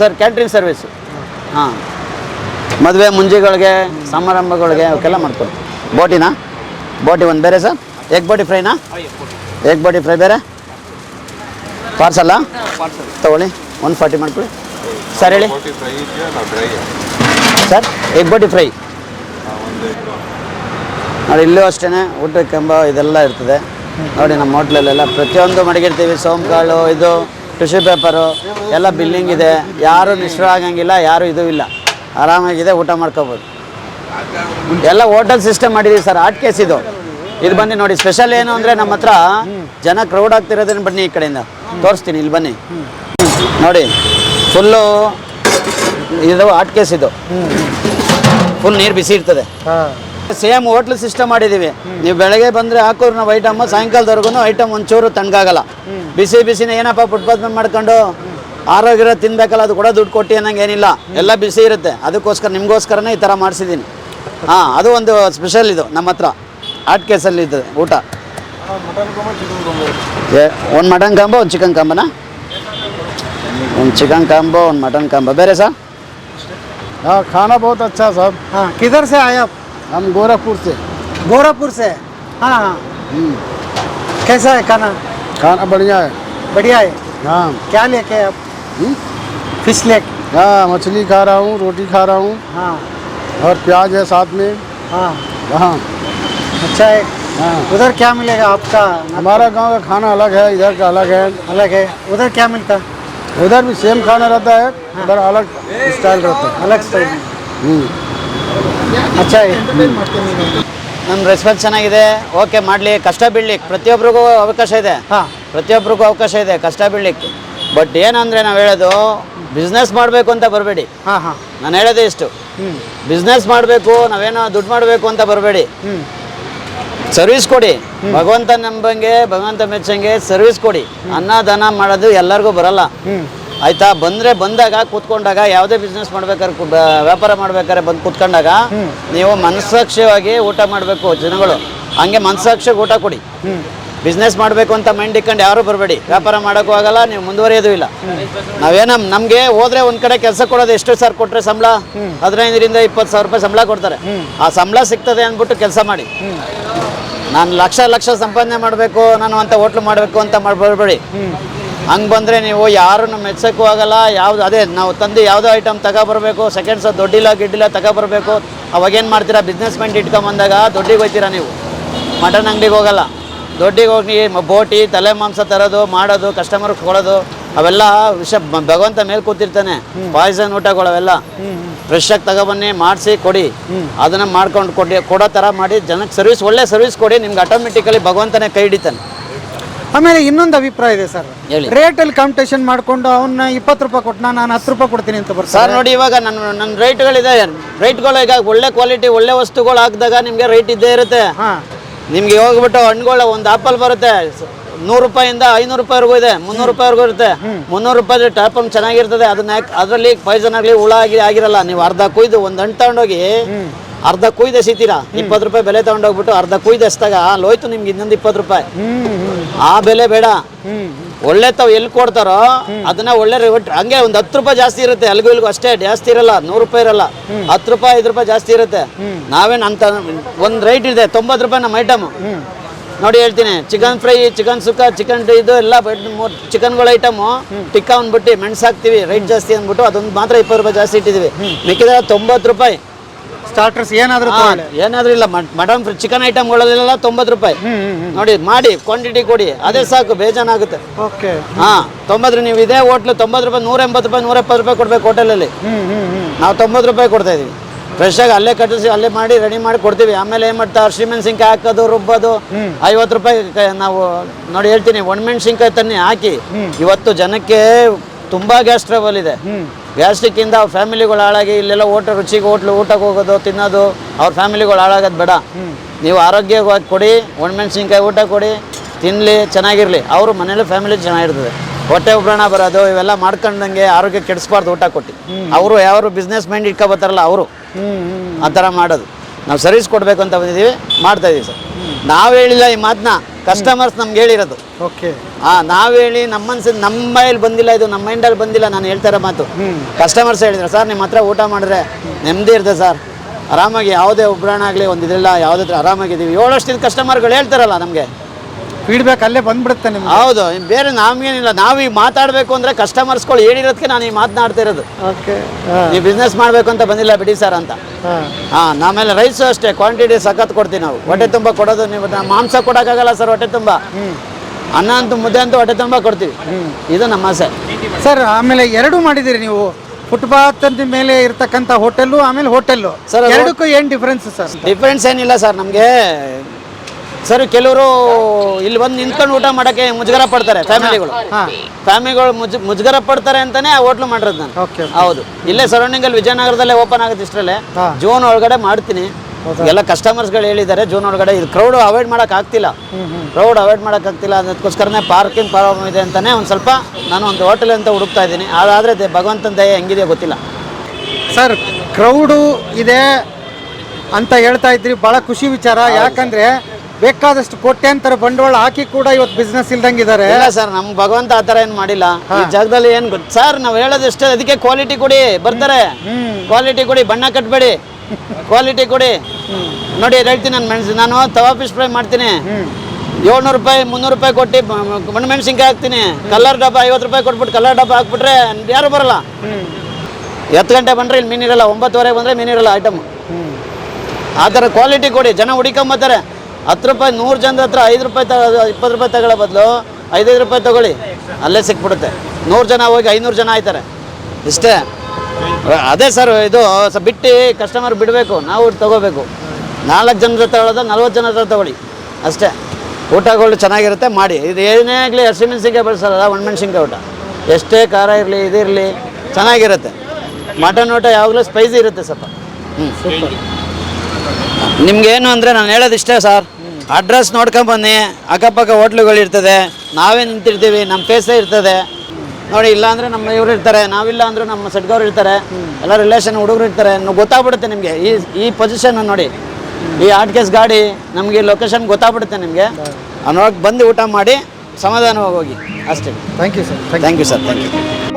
ಸರ್ ಕ್ಯಾಂಟೀನ್ ಸರ್ವಿಸು ಹಾಂ. ಮದುವೆ ಮುಂಜಿಗಳಿಗೆ ಸಮಾರಂಭಗಳಿಗೆ ಅವಕ್ಕೆಲ್ಲ ಮಾಡ್ಕೊಡ್ತೀವಿ. ಬೋಟಿನಾ? ಬೋಟಿ ಒಂದು ಬೇರೆ ಸರ್? ಎಗ್ ಬೋಟಿ ಫ್ರೈನಾ ಎಗ್ ಬೋಟಿ. ಫ್ರೈ ಬೇರೆ? ಪಾರ್ಸಲ್ಲ ತಗೊಳ್ಳಿ ಒನ್ ಫಾರ್ಟಿ ಮಾಡ್ಕೊಳ್ಳಿ. ಸರ್ ಹೇಳಿ. ಸರ್ ಎಗ್ ಬೋಟಿ ಫ್ರೈ ನೋಡಿ, ಇಲ್ಲೂ ಅಷ್ಟೇ ಊಟಕ್ಕೆಂಬ ಇದೆಲ್ಲ ಇರ್ತದೆ. ನೋಡಿ, ನಮ್ಮ ಹೋಟ್ಲಲ್ಲೆಲ್ಲ ಪ್ರತಿಯೊಂದು ಮಡಗಿರ್ತೀವಿ ಸೋಂಕಾಳು, ಇದು ಟಿಶ್ಯೂ ಪೇಪರು ಎಲ್ಲ ಬಿಲ್ಲಿಂಗ್ ಇದೆ. ಯಾರು ನಿಷ್ಠ ಆಗಂಗಿಲ್ಲ, ಯಾರು ಇದು ಇಲ್ಲ. ಆರಾಮಾಗಿದೆ, ಊಟ ಮಾಡ್ಕೋಬೋದು. ಎಲ್ಲ ಹೋಟೆಲ್ ಸಿಸ್ಟಮ್ ಮಾಡಿದೀವಿ ಸರ್ ಆಟ್ ಕೇಸ್ ಇದು. ಇದು ಬನ್ನಿ ನೋಡಿ ಸ್ಪೆಷಲ್ ಏನು ಅಂದ್ರೆ ನಮ್ಮ ಹತ್ರ ಜನ ಕ್ರೌಡ್ ಆಗ್ತಿರೋದನ್ನ ಬನ್ನಿ ಈ ಕಡೆಯಿಂದ. ತೋರಿಸ್ತೀನಿ ಇಲ್ಲಿ ಬನ್ನಿ. ನೋಡಿ ಫುಲ್ಲು ಇದು ಆಟ್ ಕೇಸ್ ಇದು. ಫುಲ್ ನೀರು ಬಿಸಿ ಇರ್ತದೆ. ಸೇಮ್ ಹೋಟ್ಲ್ ಸಿಸ್ಟಮ್ ಮಾಡಿದ್ದೀವಿ ನೀವು ಬೆಳಗ್ಗೆ ಬಂದರೆ ಹಾಕೋರು ನಾವು ಐಟಮ್ ಸಾಯಂಕಾಲದವರೆಗೂ ಐಟಮ್ ಒಂಚೂರು ತಣ್ಣಗಾಗಲ್ಲ ಬಿಸಿ ಬಿಸಿನ ಏನಪ್ಪ ಫುಟ್ಪಾತ್ ಮಾಡ್ಕೊಂಡು ಆರೋಗ್ಯ ತಿನ್ಬೇಕಲ್ಲ ಅದು ಕೂಡ ದುಡ್ಡು ಕೊಟ್ಟು ಅನ್ನಂಗೆ ಏನಿಲ್ಲ. ಎಲ್ಲ ಬಿಸಿ ಇರುತ್ತೆ. ಅದಕ್ಕೋಸ್ಕರ ನಿಮಗೋಸ್ಕರನೇ ಈ ಥರ ಮಾಡಿಸಿದ್ದೀನಿ. ಹಾಂ ಅದು ಒಂದು ಸ್ಪೆಷಲ್ ಇದು ನಮ್ಮ ಹತ್ರ. ಆಟ್ ಕೇಸಲ್ಲಿ ಇರ್ತದೆ ಊಟ ಒಂದು ಮಟನ್ ಕಾಂಬೋ ಒಂದು ಚಿಕನ್ ಕಾಂಬೋನಾ ಒಂದು ಚಿಕನ್ ಕಾಂಬೋ ಒಂದು ಮಟನ್ ಕಾಂಬೋ ಬೇರೆ ಸರ್ हाँ खाना बहुत अच्छा साहब हाँ किधर से आए आप हम गोरखपुर से गोरखपुर से हाँ हाँ कैसा है खाना खाना बढ़िया है बढ़िया है हाँ क्या लेके आप फिश लेक हाँ मछली खा रहा हूँ रोटी खा रहा हूँ हाँ और प्याज है साथ में हाँ हाँ अच्छा है हाँ उधर क्या मिलेगा आपका हमारा गांव का खाना अलग है इधर का अलग है अलग है उधर क्या मिलता उधर भी सेम खाना रहता है उधर अलग स्टाइल रहता है अलग स्टाइल हम्म। अच्छा है ನಮ್ಮ ರೆಸ್ಪಾನ್ಸ್ ಚೆನ್ನಾಗಿದೆ ಓಕೆ ಮಾಡಲಿ ಕಷ್ಟ ಬೀಳ್ಲಿಕ್ಕೆ ಪ್ರತಿಯೊಬ್ಬರಿಗೂ ಅವಕಾಶ ಇದೆ हाँ ಪ್ರತಿಯೊಬ್ಬರಿಗೂ ಅವಕಾಶ ಇದೆ ಕಷ್ಟ ಬೀಳ್ಲಿಕ್ಕೆ ಬಟ್ ಏನಂದರೆ ನಾವು ಹೇಳೋದು ಬಿಸ್ನೆಸ್ ಮಾಡಬೇಕು ಅಂತ ಬರಬೇಡಿ हाँ हाँ ನಾನು ಹೇಳೋದೇ ಇಷ್ಟು हम्म ಬಿಸ್ನೆಸ್ ಮಾಡಬೇಕು ನಾವೇನೋ ದುಡ್ಡು ಮಾಡಬೇಕು ಅಂತ ಬರಬೇಡಿ हम्म ಸರ್ವಿಸ್ ಕೊಡಿ. ಭಗವಂತ ನಂಬಂಗೆ, ಭಗವಂತ ಮೆಚ್ಚಂಗೆ ಸರ್ವಿಸ್ ಕೊಡಿ. ಅನ್ನ, ದಾನ ಮಾಡೋದು ಎಲ್ಲರಿಗೂ ಬರಲ್ಲ. ಆಯ್ತಾ? ಬಂದ್ರೆ ಬಂದಾಗ, ಕೂತ್ಕೊಂಡಾಗ ಯಾವುದೇ ಬಿಸ್ನೆಸ್ ಮಾಡ್ಬೇಕಾದ್ರೆ ವ್ಯಾಪಾರ ಮಾಡ್ಬೇಕಾದ್ರೆ ಬಂದು ಕೂತ್ಕೊಂಡಾಗ ನೀವು ಮನಸ್ಸಾಕ್ಷಿಯಾಗಿ ಊಟ ಮಾಡಬೇಕು ಜನಗಳು. ಹಂಗೆ ಮನಸ್ಸಾಕ್ಷಿಗೆ ಊಟ ಕೊಡಿ. ಬಿಸ್ನೆಸ್ ಮಾಡಬೇಕು ಅಂತ ಮೈಂಡ್ ಇಟ್ಕೊಂಡು ಯಾರು ಬರಬೇಡಿ. ವ್ಯಾಪಾರ ಮಾಡೋಕ್ಕೂ ಆಗಲ್ಲ, ನೀವು ಮುಂದುವರಿಯೋದು ಇಲ್ಲ. ನಾವೇನ ನಮಗೆ ಹೋದ್ರೆ ಒಂದು ಕಡೆ ಕೆಲಸ ಕೊಡೋದು ಎಷ್ಟು ಸರ್ ಕೊಟ್ಟರೆ ಸಂಬಳ? ಹದಿನೈದರಿಂದ ಇಪ್ಪತ್ತು ಸಾವಿರ ರೂಪಾಯಿ ಸಂಬಳ ಕೊಡ್ತಾರೆ. ಆ ಸಂಬಳ ಸಿಗ್ತದೆ ಅಂದ್ಬಿಟ್ಟು ಕೆಲಸ ಮಾಡಿ. ನಾನು ಲಕ್ಷ ಲಕ್ಷ ಸಂಪಾದನೆ ಮಾಡಬೇಕು, ನಾನು ಅಂತ ಹೋಟ್ಲು ಮಾಡಬೇಕು ಅಂತ ಮಾಡಬೇಡಿ ಹಂಗೆ ಬಂದರೆ ನೀವು ಯಾರನ್ನು ಮೆಚ್ಚಕ್ಕೂ ಆಗಲ್ಲ, ಯಾವ್ದು ಅದೇ ನಾವು ತಂದು ಯಾವುದೋ ಐಟಮ್ ತಗೊಬರ್ಬೇಕು ಸೆಕೆಂಡ್ಸ್ ದೊಡ್ಡಿಲ್ಲ, ಗಿಡ್ಡಿಲ್ಲ ತಗೊಬರ್ಬೇಕು ಅವಾಗೇನು ಮಾಡ್ತೀರಾ? ಬಿಸ್ನೆಸ್ ಮೆಂಟ್ ಇಟ್ಕೊಂಬಂದಾಗ ದೊಡ್ಡಿಗೆ ಹೋಗ್ತೀರಾ ನೀವು? ಮಟನ್ ಅಂಗಡಿಗೆ ಹೋಗಲ್ಲ. ದೊಡ್ಡಿಗೆ ಹೋಗಿ ಬೋಟಿ, ತಲೆ ಮಾಂಸ ತರೋದು, ಮಾಡೋದು ಕಸ್ಟಮರ್ಗೆ ಕೊಡೋದು ಅವೆಲ್ಲ ವಿಷ ಭಗವಂತ ಮೇಲೆ ಕೂತಿರ್ತಾನೆ. ಪಾಯ್ಸನ್ ಊಟಗಳು ಅವೆಲ್ಲ. ಫ್ರೆಶ್ ಆಗಿ ತಗೊಬನ್ನಿ ಮಾಡಿಸಿ ಕೊಡಿ. ಅದನ್ನ ಮಾಡ್ಕೊಂಡು ಕೊಡಿ ಕೊಡೋ ಥರ ಮಾಡಿ ಜನಕ್ಕೆ ಸರ್ವಿಸ್ ಒಳ್ಳೆ ಸರ್ವಿಸ್ ಕೊಡಿ ನಿಮ್ಗೆ ಆಟೋಮೆಟಿಕಲಿ ಭಗವಂತನೇ ಕೈ ಹಿಡಿತಾನೆ. ಆಮೇಲೆ ಇನ್ನೊಂದು ಅಭಿಪ್ರಾಯ ಇದೆ ಸರ್. ಹೇಳಿ. ರೇಟಲ್ಲಿ ಕಾಂಪಿಟೇಷನ್ ಮಾಡ್ಕೊಂಡು ಅವನ್ನ ಇಪ್ಪತ್ತು ರೂಪಾಯಿ ಕೊಟ್ಟು ನಾನು ಹತ್ತು ರೂಪಾಯಿ ಕೊಡ್ತೀನಿ ಅಂತ ಬರ್ತಾರೆ. ಸರ್ ನೋಡಿ ಇವಾಗ ನನ್ನ ನನ್ನ ರೇಟ್ಗಳಿದೆ ರೇಟ್ಗಳು ಈಗ ಒಳ್ಳೆ ಕ್ವಾಲಿಟಿ ಒಳ್ಳೆ ವಸ್ತುಗಳು ಹಾಕಿದಾಗ ನಿಮಗೆ ರೇಟ್ ಇದ್ದೇ ಇರುತ್ತೆ. ನಿಮ್ಗೆ ಹೋಗ್ಬಿಟ್ಟು ಹಣ್ಣುಗಳು ಒಂದು ಆಪಲ್ ಬರುತ್ತೆ. ನೂರು ರೂಪಾಯಿಂದ ಐನೂರು ರೂಪಾಯಿವರೆಗೂ ಇದೆ ಮುನ್ನೂರು ರೂಪಾಯಿವರೆಗೂ ಇರುತ್ತೆ. ಮುನ್ನೂರು ರೂಪಾಯಿ ಟಾಪಮ್ ಚೆನ್ನಾಗಿರ್ತದೆ ಅದನ್ನ ಅದ್ರಲ್ಲಿ ಪಾಯ್ಸನ್ ಆಗಲಿ ಹುಳ ಆಗಿ ಆಗಿರಲ್ಲ. ನೀವು ಅರ್ಧ ಕುಯ್ದು ಒಂದು ಹಣ್ಣು ತಗೊಂಡೋಗಿ ಅರ್ಧ ಕುಯ್ದು ಎಸಿತೀರಾ ಇಪ್ಪತ್ತು ರೂಪಾಯಿ ಬೆಲೆ ತಗೊಂಡೋಗ್ಬಿಟ್ಟು ಅರ್ಧ ಕುಯ್ದು ಎಸ್ದಾಗ ಅಲ್ಲಿ ಹೋಯ್ತು ನಿಮ್ಗೆ ಇನ್ನೊಂದು ಇಪ್ಪತ್ತು ರೂಪಾಯಿ. ಆ ಬೆಲೆ ಬೇಡ. ಒಳ್ಳೆ ತಾವು ಎಲ್ಲಿ ಕೊಡ್ತಾರೋ ಅದನ್ನ ಒಳ್ಳೆ ರೇಟ್ ಹಂಗೆ ಒಂದು ಹತ್ತು ರೂಪಾಯಿ ಜಾಸ್ತಿ ಇರುತ್ತೆ. ಅಲ್ಗೂ ಇಲ್ಗೂ ಅಷ್ಟೇ ಜಾಸ್ತಿ ಇರಲ್ಲ ನೂರು ರೂಪಾಯಿ ಇರಲ್ಲ. ಹತ್ತು ರೂಪಾಯಿ ಐದು ರೂಪಾಯಿ ಜಾಸ್ತಿ ಇರುತ್ತೆ. ನಾವೇನ್ ಅಂತ ಒಂದು ರೈಟ್ ಇದೆ ತೊಂಬತ್ತು ರೂಪಾಯಿ ನಮ್ಮ ಐಟಮ್ ನೋಡಿ ಹೇಳ್ತೀನಿ. Chicken fry chicken sukka chicken ಇದು ಎಲ್ಲ ಚಿಕನ್ಗಳ ಐಟಮು. ಟಿಕ್ಕಾ ಅಂದ್ಬಿಟ್ಟು ಮೆಣಸು ಹಾಕ್ತೀವಿ. ರೈಟ್ ಜಾಸ್ತಿ ಅಂದ್ಬಿಟ್ಟು ಅದೊಂದು ಮಾತ್ರ ಇಪ್ಪತ್ತು ರೂಪಾಯಿ ಜಾಸ್ತಿ ಇಟ್ಟಿದ್ದೀವಿ ಮಿಕ್ಕಿದ್ರೆ ತೊಂಬತ್ತು ರೂಪಾಯಿ. ಸ್ಟಾರ್ಟರ್ಸ್ ಏನಾದರೂ ಏನಾದರೂ ಇಲ್ಲ ಮಟನ್ ಫ್ರೈ ಚಿಕನ್ ಐಟಮ್ಗಳಲ್ಲೆಲ್ಲ ತೊಂಬತ್ತು ರೂಪಾಯಿ. ನೋಡಿ ಮಾಡಿ ಕ್ವಾಂಟಿಟಿ ಕೊಡಿ. ಅದೇ ಸಾಕು ಬೇಜಾನಾಗುತ್ತೆ. ಓಕೆ ಹಾ ತೊಂಬತ್ತು ನೀವು ಇದೇ ಹೋಟ್ಲು ತೊಂಬತ್ತು ರೂಪಾಯಿ ನೂರ ಎಂಬತ್ತು ರೂಪಾಯಿ ನೂರ ಎಪ್ಪತ್ತು ರೂಪಾಯಿ ಕೊಡ್ಬೇಕು ಹೋಟೆಲಲ್ಲಿ ನಾವು ತೊಂಬತ್ತು ರೂಪಾಯಿ ಕೊಡ್ತಾ ಇದೀವಿ. ಫ್ರೆಶ್ ಆಗಿ ಅಲ್ಲೇ ಕಟ್ಟಿಸಿ ಅಲ್ಲೇ ಮಾಡಿ ರೆಡಿ ಮಾಡಿ ಕೊಡ್ತೀವಿ. ಆಮೇಲೆ ಏನು ಮಾಡ್ತಾರೆ ಶ್ರೀಮೆಣಸಿನ್ಕಾಯಿ ಹಾಕೋದು ರುಬ್ಬೋದು. ಐವತ್ತು ರೂಪಾಯಿ ನಾವು ನೋಡಿ ಹೇಳ್ತೀನಿ ಒಣಮೆಣಸಿನ್ಕಾಯಿ ತನ್ನಿ ಹಾಕಿ ಇವತ್ತು ಜನಕ್ಕೆ ತುಂಬಾ ಗ್ಯಾಸ್ ಟ್ರಬಲ್ ಇದೆ. ಗ್ಯಾಸ್ಟ್ರಿಕ್ ಇಂದ ಅವ್ರ ಫ್ಯಾಮಿಲಿಗಳು ಹಾಳಾಗಿ ಇಲ್ಲೆಲ್ಲ ಊಟ ರುಚಿಗೆ ಹೋಟ್ಲು ಊಟಕ್ಕೆ ಹೋಗೋದು ತಿನ್ನೋದು ಅವ್ರ ಫ್ಯಾಮಿಲಿಗಳು ಹಾಳಾಗೋದು ಬೇಡ. ನೀವು ಆರೋಗ್ಯವಾಗಿ ಕೊಡಿ ಒಣಮೆಣಸಿನ್ಕಾಯಿ ಊಟ ಕೊಡಿ ತಿನ್ನಲಿ ಚೆನ್ನಾಗಿರಲಿ. ಅವರು ಮನೇಲಿ ಫ್ಯಾಮಿಲಿ ಚೆನ್ನಾಗಿರ್ತದೆ. ಹೊಟ್ಟೆ ಉಬ್ರಣ ಬರೋದು ಇವೆಲ್ಲ ಮಾಡ್ಕೊಂಡಂಗೆ ಆರೋಗ್ಯ ಕೆಡಿಸ್ಬಾರ್ದು ಊಟ ಕೊಟ್ಟು. ಅವರು ಯಾರು ಬಿಸ್ನೆಸ್ ಮೈಂಡ್ ಇಟ್ಕೊಬತ್ತಾರಲ್ಲ ಅವರು. ಆ ಥರ ಮಾಡೋದು. ನಾವು ಸರ್ವಿಸ್ ಕೊಡಬೇಕು ಅಂತ ಬಂದಿದ್ದೀವಿ ಮಾಡ್ತಾ ಇದೀವಿ ಸರ್. ನಾವು ಹೇಳಿಲ್ಲ ಈ ಮಾತನ್ನ ಕಸ್ಟಮರ್ಸ್ ನಮ್ಗೆ ಹೇಳಿರೋದು. ಓಕೆ. ಹಾಂ ನಾವು ಹೇಳಿ ನಮ್ಮ ಮನ್ಸಿಗೆ ನಮ್ಮ ಮೈಲ್ ಬಂದಿಲ್ಲ ಇದು ನಮ್ಮ ಮೈಂಡಲ್ಲಿ ಬಂದಿಲ್ಲ ನಾನು ಹೇಳ್ತಾ ಇರೋ ಮಾತು. ಕಸ್ಟಮರ್ಸ್ ಹೇಳಿದ್ರು ಸರ್ ನಿಮ್ಮ ಹತ್ರ ಊಟ ಮಾಡಿದ್ರೆ ನೆಮ್ಮದಿ ಇರ್ತದೆ ಸರ್. ಆರಾಮಾಗಿ ಯಾವುದೇ ಉಬ್ರಾಣ ಆಗಲಿ ಒಂದು ಇದಿಲ್ಲ ಯಾವುದೇ ಆರಾಮಾಗಿದ್ದೀವಿ. ಏಳು ವರ್ಷದ ಕಸ್ಟಮರ್ಗಳು ಹೇಳ್ತಾರಲ್ಲ ನಮಗೆ. ಫೀಡ್ಬ್ಯಾಕ್ ಅಲ್ಲೇ ಬಂದ್ಬಿಡುತ್ತೆ ನಿಮ್ಗೆ. ಹೌದು ಬೇರೆ ನಮ್ಗೇನಿಲ್ಲ. ನಾವು ಈಗ ಮಾತಾಡಬೇಕು ಅಂದರೆ ಕಸ್ಟಮರ್ಸ್ಗಳು ಹೇಳಿರೋದಕ್ಕೆ ನಾನು ಈಗ ಮಾತನಾಡ್ತಾ ಇರೋದು. ಓಕೆ ನೀವು ಬಿಸ್ನೆಸ್ ಮಾಡಬೇಕು ಅಂತ ಬಂದಿಲ್ಲ ಬಿಡಿ ಸರ್ ಅಂತ. ಹಾಂ. ಆಮೇಲೆ ರೈಸು ಅಷ್ಟೇ ಕ್ವಾಂಟಿಟಿ ಸಖತ್ ಕೊಡ್ತೀವಿ ನಾವು. ಹೊಟ್ಟೆ ತುಂಬ ಕೊಡೋದು ನೀವು ಮಾಂಸ ಕೊಡೋಕ್ಕಾಗಲ್ಲ ಸರ್ ಹೊಟ್ಟೆ ತುಂಬ. ಅನ್ನ ಅಂತೂ ಮುದ್ದೆ ಅಂತೂ ಹೊಟ್ಟೆ ತುಂಬ ಕೊಡ್ತೀವಿ. ಇದು ನಮ್ಮ ಆಸೆ. ಸರ್ ಆಮೇಲೆ ಎರಡು ಮಾಡಿದ್ದೀರಿ ನೀವು. ಫುಟ್ಪಾತ್ ಮೇಲೆ ಇರ್ತಕ್ಕಂಥ ಹೋಟೆಲ್ಲು ಆಮೇಲೆ ಹೋಟೆಲ್ಲು ಸರ್, ಎರಡಕ್ಕೂ ಏನು ಡಿಫ್ರೆನ್ಸ್ ಸರ್ ಡಿಫ್ರೆನ್ಸ್ ಏನಿಲ್ಲ ಸರ್ ನಮಗೆ ಸರ್ ಕೆಲವರು ಇಲ್ಲಿ ಬಂದು ನಿಂತ್ಕೊಂಡು ಊಟ ಮಾಡೋಕ್ಕೆ ಮುಜುಗರ ಪಡ್ತಾರೆ ಫ್ಯಾಮಿಲಿಗಳು. ಹಾಂ. ಫ್ಯಾಮಿಲಿಗಳು ಮುಜ್ ಮುಜುಗರ ಪಡ್ತಾರೆ ಅಂತಾನೆ ಆ ಹೋಟ್ಲು ಮಾಡಿರೋದು ನಾನು. ಓಕೆ ಹೌದು. ಇಲ್ಲೇ ಸರೌಂಡಿಂಗ್ ಅಲ್ಲಿ ವಿಜಯನಗರದಲ್ಲೇ ಓಪನ್ ಆಗುತ್ತೆ ಇಷ್ಟರಲ್ಲೇ. ಹಾ. ಜೂನ್ ಒಳಗಡೆ ಮಾಡ್ತೀನಿ. ಎಲ್ಲ ಕಸ್ಟಮರ್ಸ್ಗಳು ಹೇಳಿದ್ದಾರೆ ಜೂನ್ ಒಳಗಡೆ. ಇದು ಕ್ರೌಡ್ ಅವಾಯ್ಡ್ ಮಾಡಕ್ ಆಗ್ತಿಲ್ಲ. ಕ್ರೌಡ್ ಅವಾಯ್ಡ್ ಮಾಡಕ್ ಆಗ್ತಿಲ್ಲ. ಅದಕ್ಕೋಸ್ಕರನೇ ಪಾರ್ಕಿಂಗ್ ಪ್ರಾಬ್ಲಮ್ ಇದೆ ಅಂತಾನೆ ಒಂದು ಸ್ವಲ್ಪ ನಾನು ಒಂದು ಹೋಟೆಲ್ ಅಂತ ಹುಡುಕ್ತಾ ಇದ್ದೀನಿ. ಅದಾದ್ರೆ ಭಗವಂತನ ದಯ ಹೆಂಗಿದೆ ಗೊತ್ತಿಲ್ಲ. ಸರ್ ಕ್ರೌಡು ಇದೆ ಅಂತ ಹೇಳ್ತಾ ಇದ್ರಿ. ಭಾಳ ಖುಷಿ ವಿಚಾರ. ಯಾಕಂದ್ರೆ ಬೇಕಾದಷ್ಟು ಕೋಟ್ಯಾಂತರ ಬಂಡವಾಳ ಹಾಕಿ ಕೂಡ ಇವತ್ತು ಬಿಸ್ನೆಸ್ ಇಲ್ದಂಗಿದ್ದಾರೆ. ಇಲ್ಲ ಸರ್ ನಮ್ ಭಗವಂತ ಆ ಥರ ಏನು ಮಾಡಿಲ್ಲ. ಈ ಜಾಗದಲ್ಲಿ ಏನು ಗೊತ್ತು ಸರ್ ನಾವು ಹೇಳೋದು ಎಷ್ಟೇ ಅದಕ್ಕೆ ಕ್ವಾಲಿಟಿ ಕೊಡಿ ಬರ್ತಾರೆ. ಕ್ವಾಲಿಟಿ ಕೊಡಿ ಬಣ್ಣ ಕಟ್ಬೇಡಿ. ಕ್ವಾಲಿಟಿ ಕೊಡಿ. ನೋಡಿ ಹೇಳ್ತೀನಿ ನಾನು ಮೆಣಸು ನಾನು ತವಾಫಿಸ್ ಫ್ರೈ ಮಾಡ್ತೀನಿ. ಏಳ್ನೂರು ರೂಪಾಯಿ ಮುನ್ನೂರು ರೂಪಾಯಿ ಕೊಟ್ಟು ಮಣ್ಣು ಮೆಣಸಿನ್ಕಾಯಿ ಹಾಕ್ತೀನಿ. ಕಲರ್ ಡಬ್ಬ ಐವತ್ತು ರೂಪಾಯಿ ಕೊಟ್ಬಿಟ್ಟು ಕಲರ್ ಡಬ್ಬ ಹಾಕ್ಬಿಟ್ರೆ ಯಾರು ಬರಲ್ಲ. ಹತ್ತು ಗಂಟೆ ಬಂದರೆ ಇಲ್ಲಿ ಮೀನಿರಲ್ಲ ಒಂಬತ್ತುವರೆಗೆ ಬಂದರೆ ಮೀನಿರಲ್ಲ ಐಟಮ್ ಆ ಥರ ಕ್ವಾಲಿಟಿ ಕೊಡಿ ಜನ ಹುಡಿಕೊಂಬತ್ತಾರೆ. ಹತ್ತು ರೂಪಾಯಿ, ನೂರು ಜನದ ಹತ್ರ ಐದು ರೂಪಾಯಿ ತಗೋ, ಇಪ್ಪತ್ತು ರೂಪಾಯಿ ತಗೊಳ್ಳೋ ಬದಲು ಐದೈದು ರೂಪಾಯಿ ತಗೊಳ್ಳಿ. ಅಲ್ಲೇ ಸಿಕ್ಬಿಡುತ್ತೆ. ನೂರು ಜನ ಹೋಗಿ ಐನೂರು ಜನ ಆಯ್ತಾರೆ. ಇಷ್ಟೇ. ಅದೇ ಸರ್, ಇದು ಸ, ಬಿಟ್ಟು ಕಸ್ಟಮರ್ ಬಿಡಬೇಕು. ನಾವು ತಗೋಬೇಕು. ನಾಲ್ಕು ಜನರ ಹತ್ರ ತಗೊಳ್ಳೋದು, ನಲ್ವತ್ತು ಜನ ಹತ್ರ ತಗೊಳ್ಳಿ. ಅಷ್ಟೇ. ಊಟಗಳು ಚೆನ್ನಾಗಿರುತ್ತೆ, ಮಾಡಿ. ಇದು ಏನೇ ಆಗಲಿ ಹಸಿಮೆಣಸಿನ್ಕಾಯಿ ಬಳಸಲ್ಲ ಒಣಮೆಣಸಿನ್ಕಾಯಿ ಊಟ. ಎಷ್ಟೇ ಖಾರ ಇರಲಿ ಇದಿರಲಿ ಚೆನ್ನಾಗಿರುತ್ತೆ. ಮಟನ್ ಊಟ ಯಾವಾಗಲೂ ಸ್ಪೈಸಿ ಇರುತ್ತೆ ಸ್ವಲ್ಪ. ಹ್ಞೂ ಸೂಪರ್ ನಿಮ್ಗೇನು ಅಂದರೆ ನಾನು ಹೇಳೋದು ಇಷ್ಟೇ ಸರ್. ಅಡ್ರೆಸ್ ನೋಡ್ಕೊಂಬನ್ನಿ ಅಕ್ಕಪಕ್ಕ ಹೋಟ್ಲುಗಳು ಇರ್ತದೆ. ನಾವೇ ನಿಂತಿರ್ತೀವಿ ನಮ್ಮ ಫೇಸೇ ಇರ್ತದೆ. ನೋಡಿ ಇಲ್ಲ ಅಂದರೆ ನಮ್ಮ ಇವರು ಇರ್ತಾರೆ ನಾವಿಲ್ಲ ಅಂದರೂ ನಮ್ಮ ಸಡ್ಗವ್ರು ಇರ್ತಾರೆ ಎಲ್ಲ ರಿಲೇಷನ್ ಹುಡುಗರು ಇರ್ತಾರೆ. ಗೊತ್ತಾಗ್ಬಿಡುತ್ತೆ ನಿಮಗೆ. ಈ ಈ ಪೊಸಿಷನ್ ನೋಡಿ. ಈ ಆಟ್ ಕೇಸ್ ಗಾಡಿ ನಮಗೆ ಲೊಕೇಶನ್ ಗೊತ್ತಾಗ್ಬಿಡುತ್ತೆ ನಿಮಗೆ. ಅನ್ನೋಗಿ ಬಂದು ಊಟ ಮಾಡಿ ಸಮಾಧಾನವಾಗಿ ಹೋಗಿ. ಅಷ್ಟೇ. Thank you sir thank you sir thank you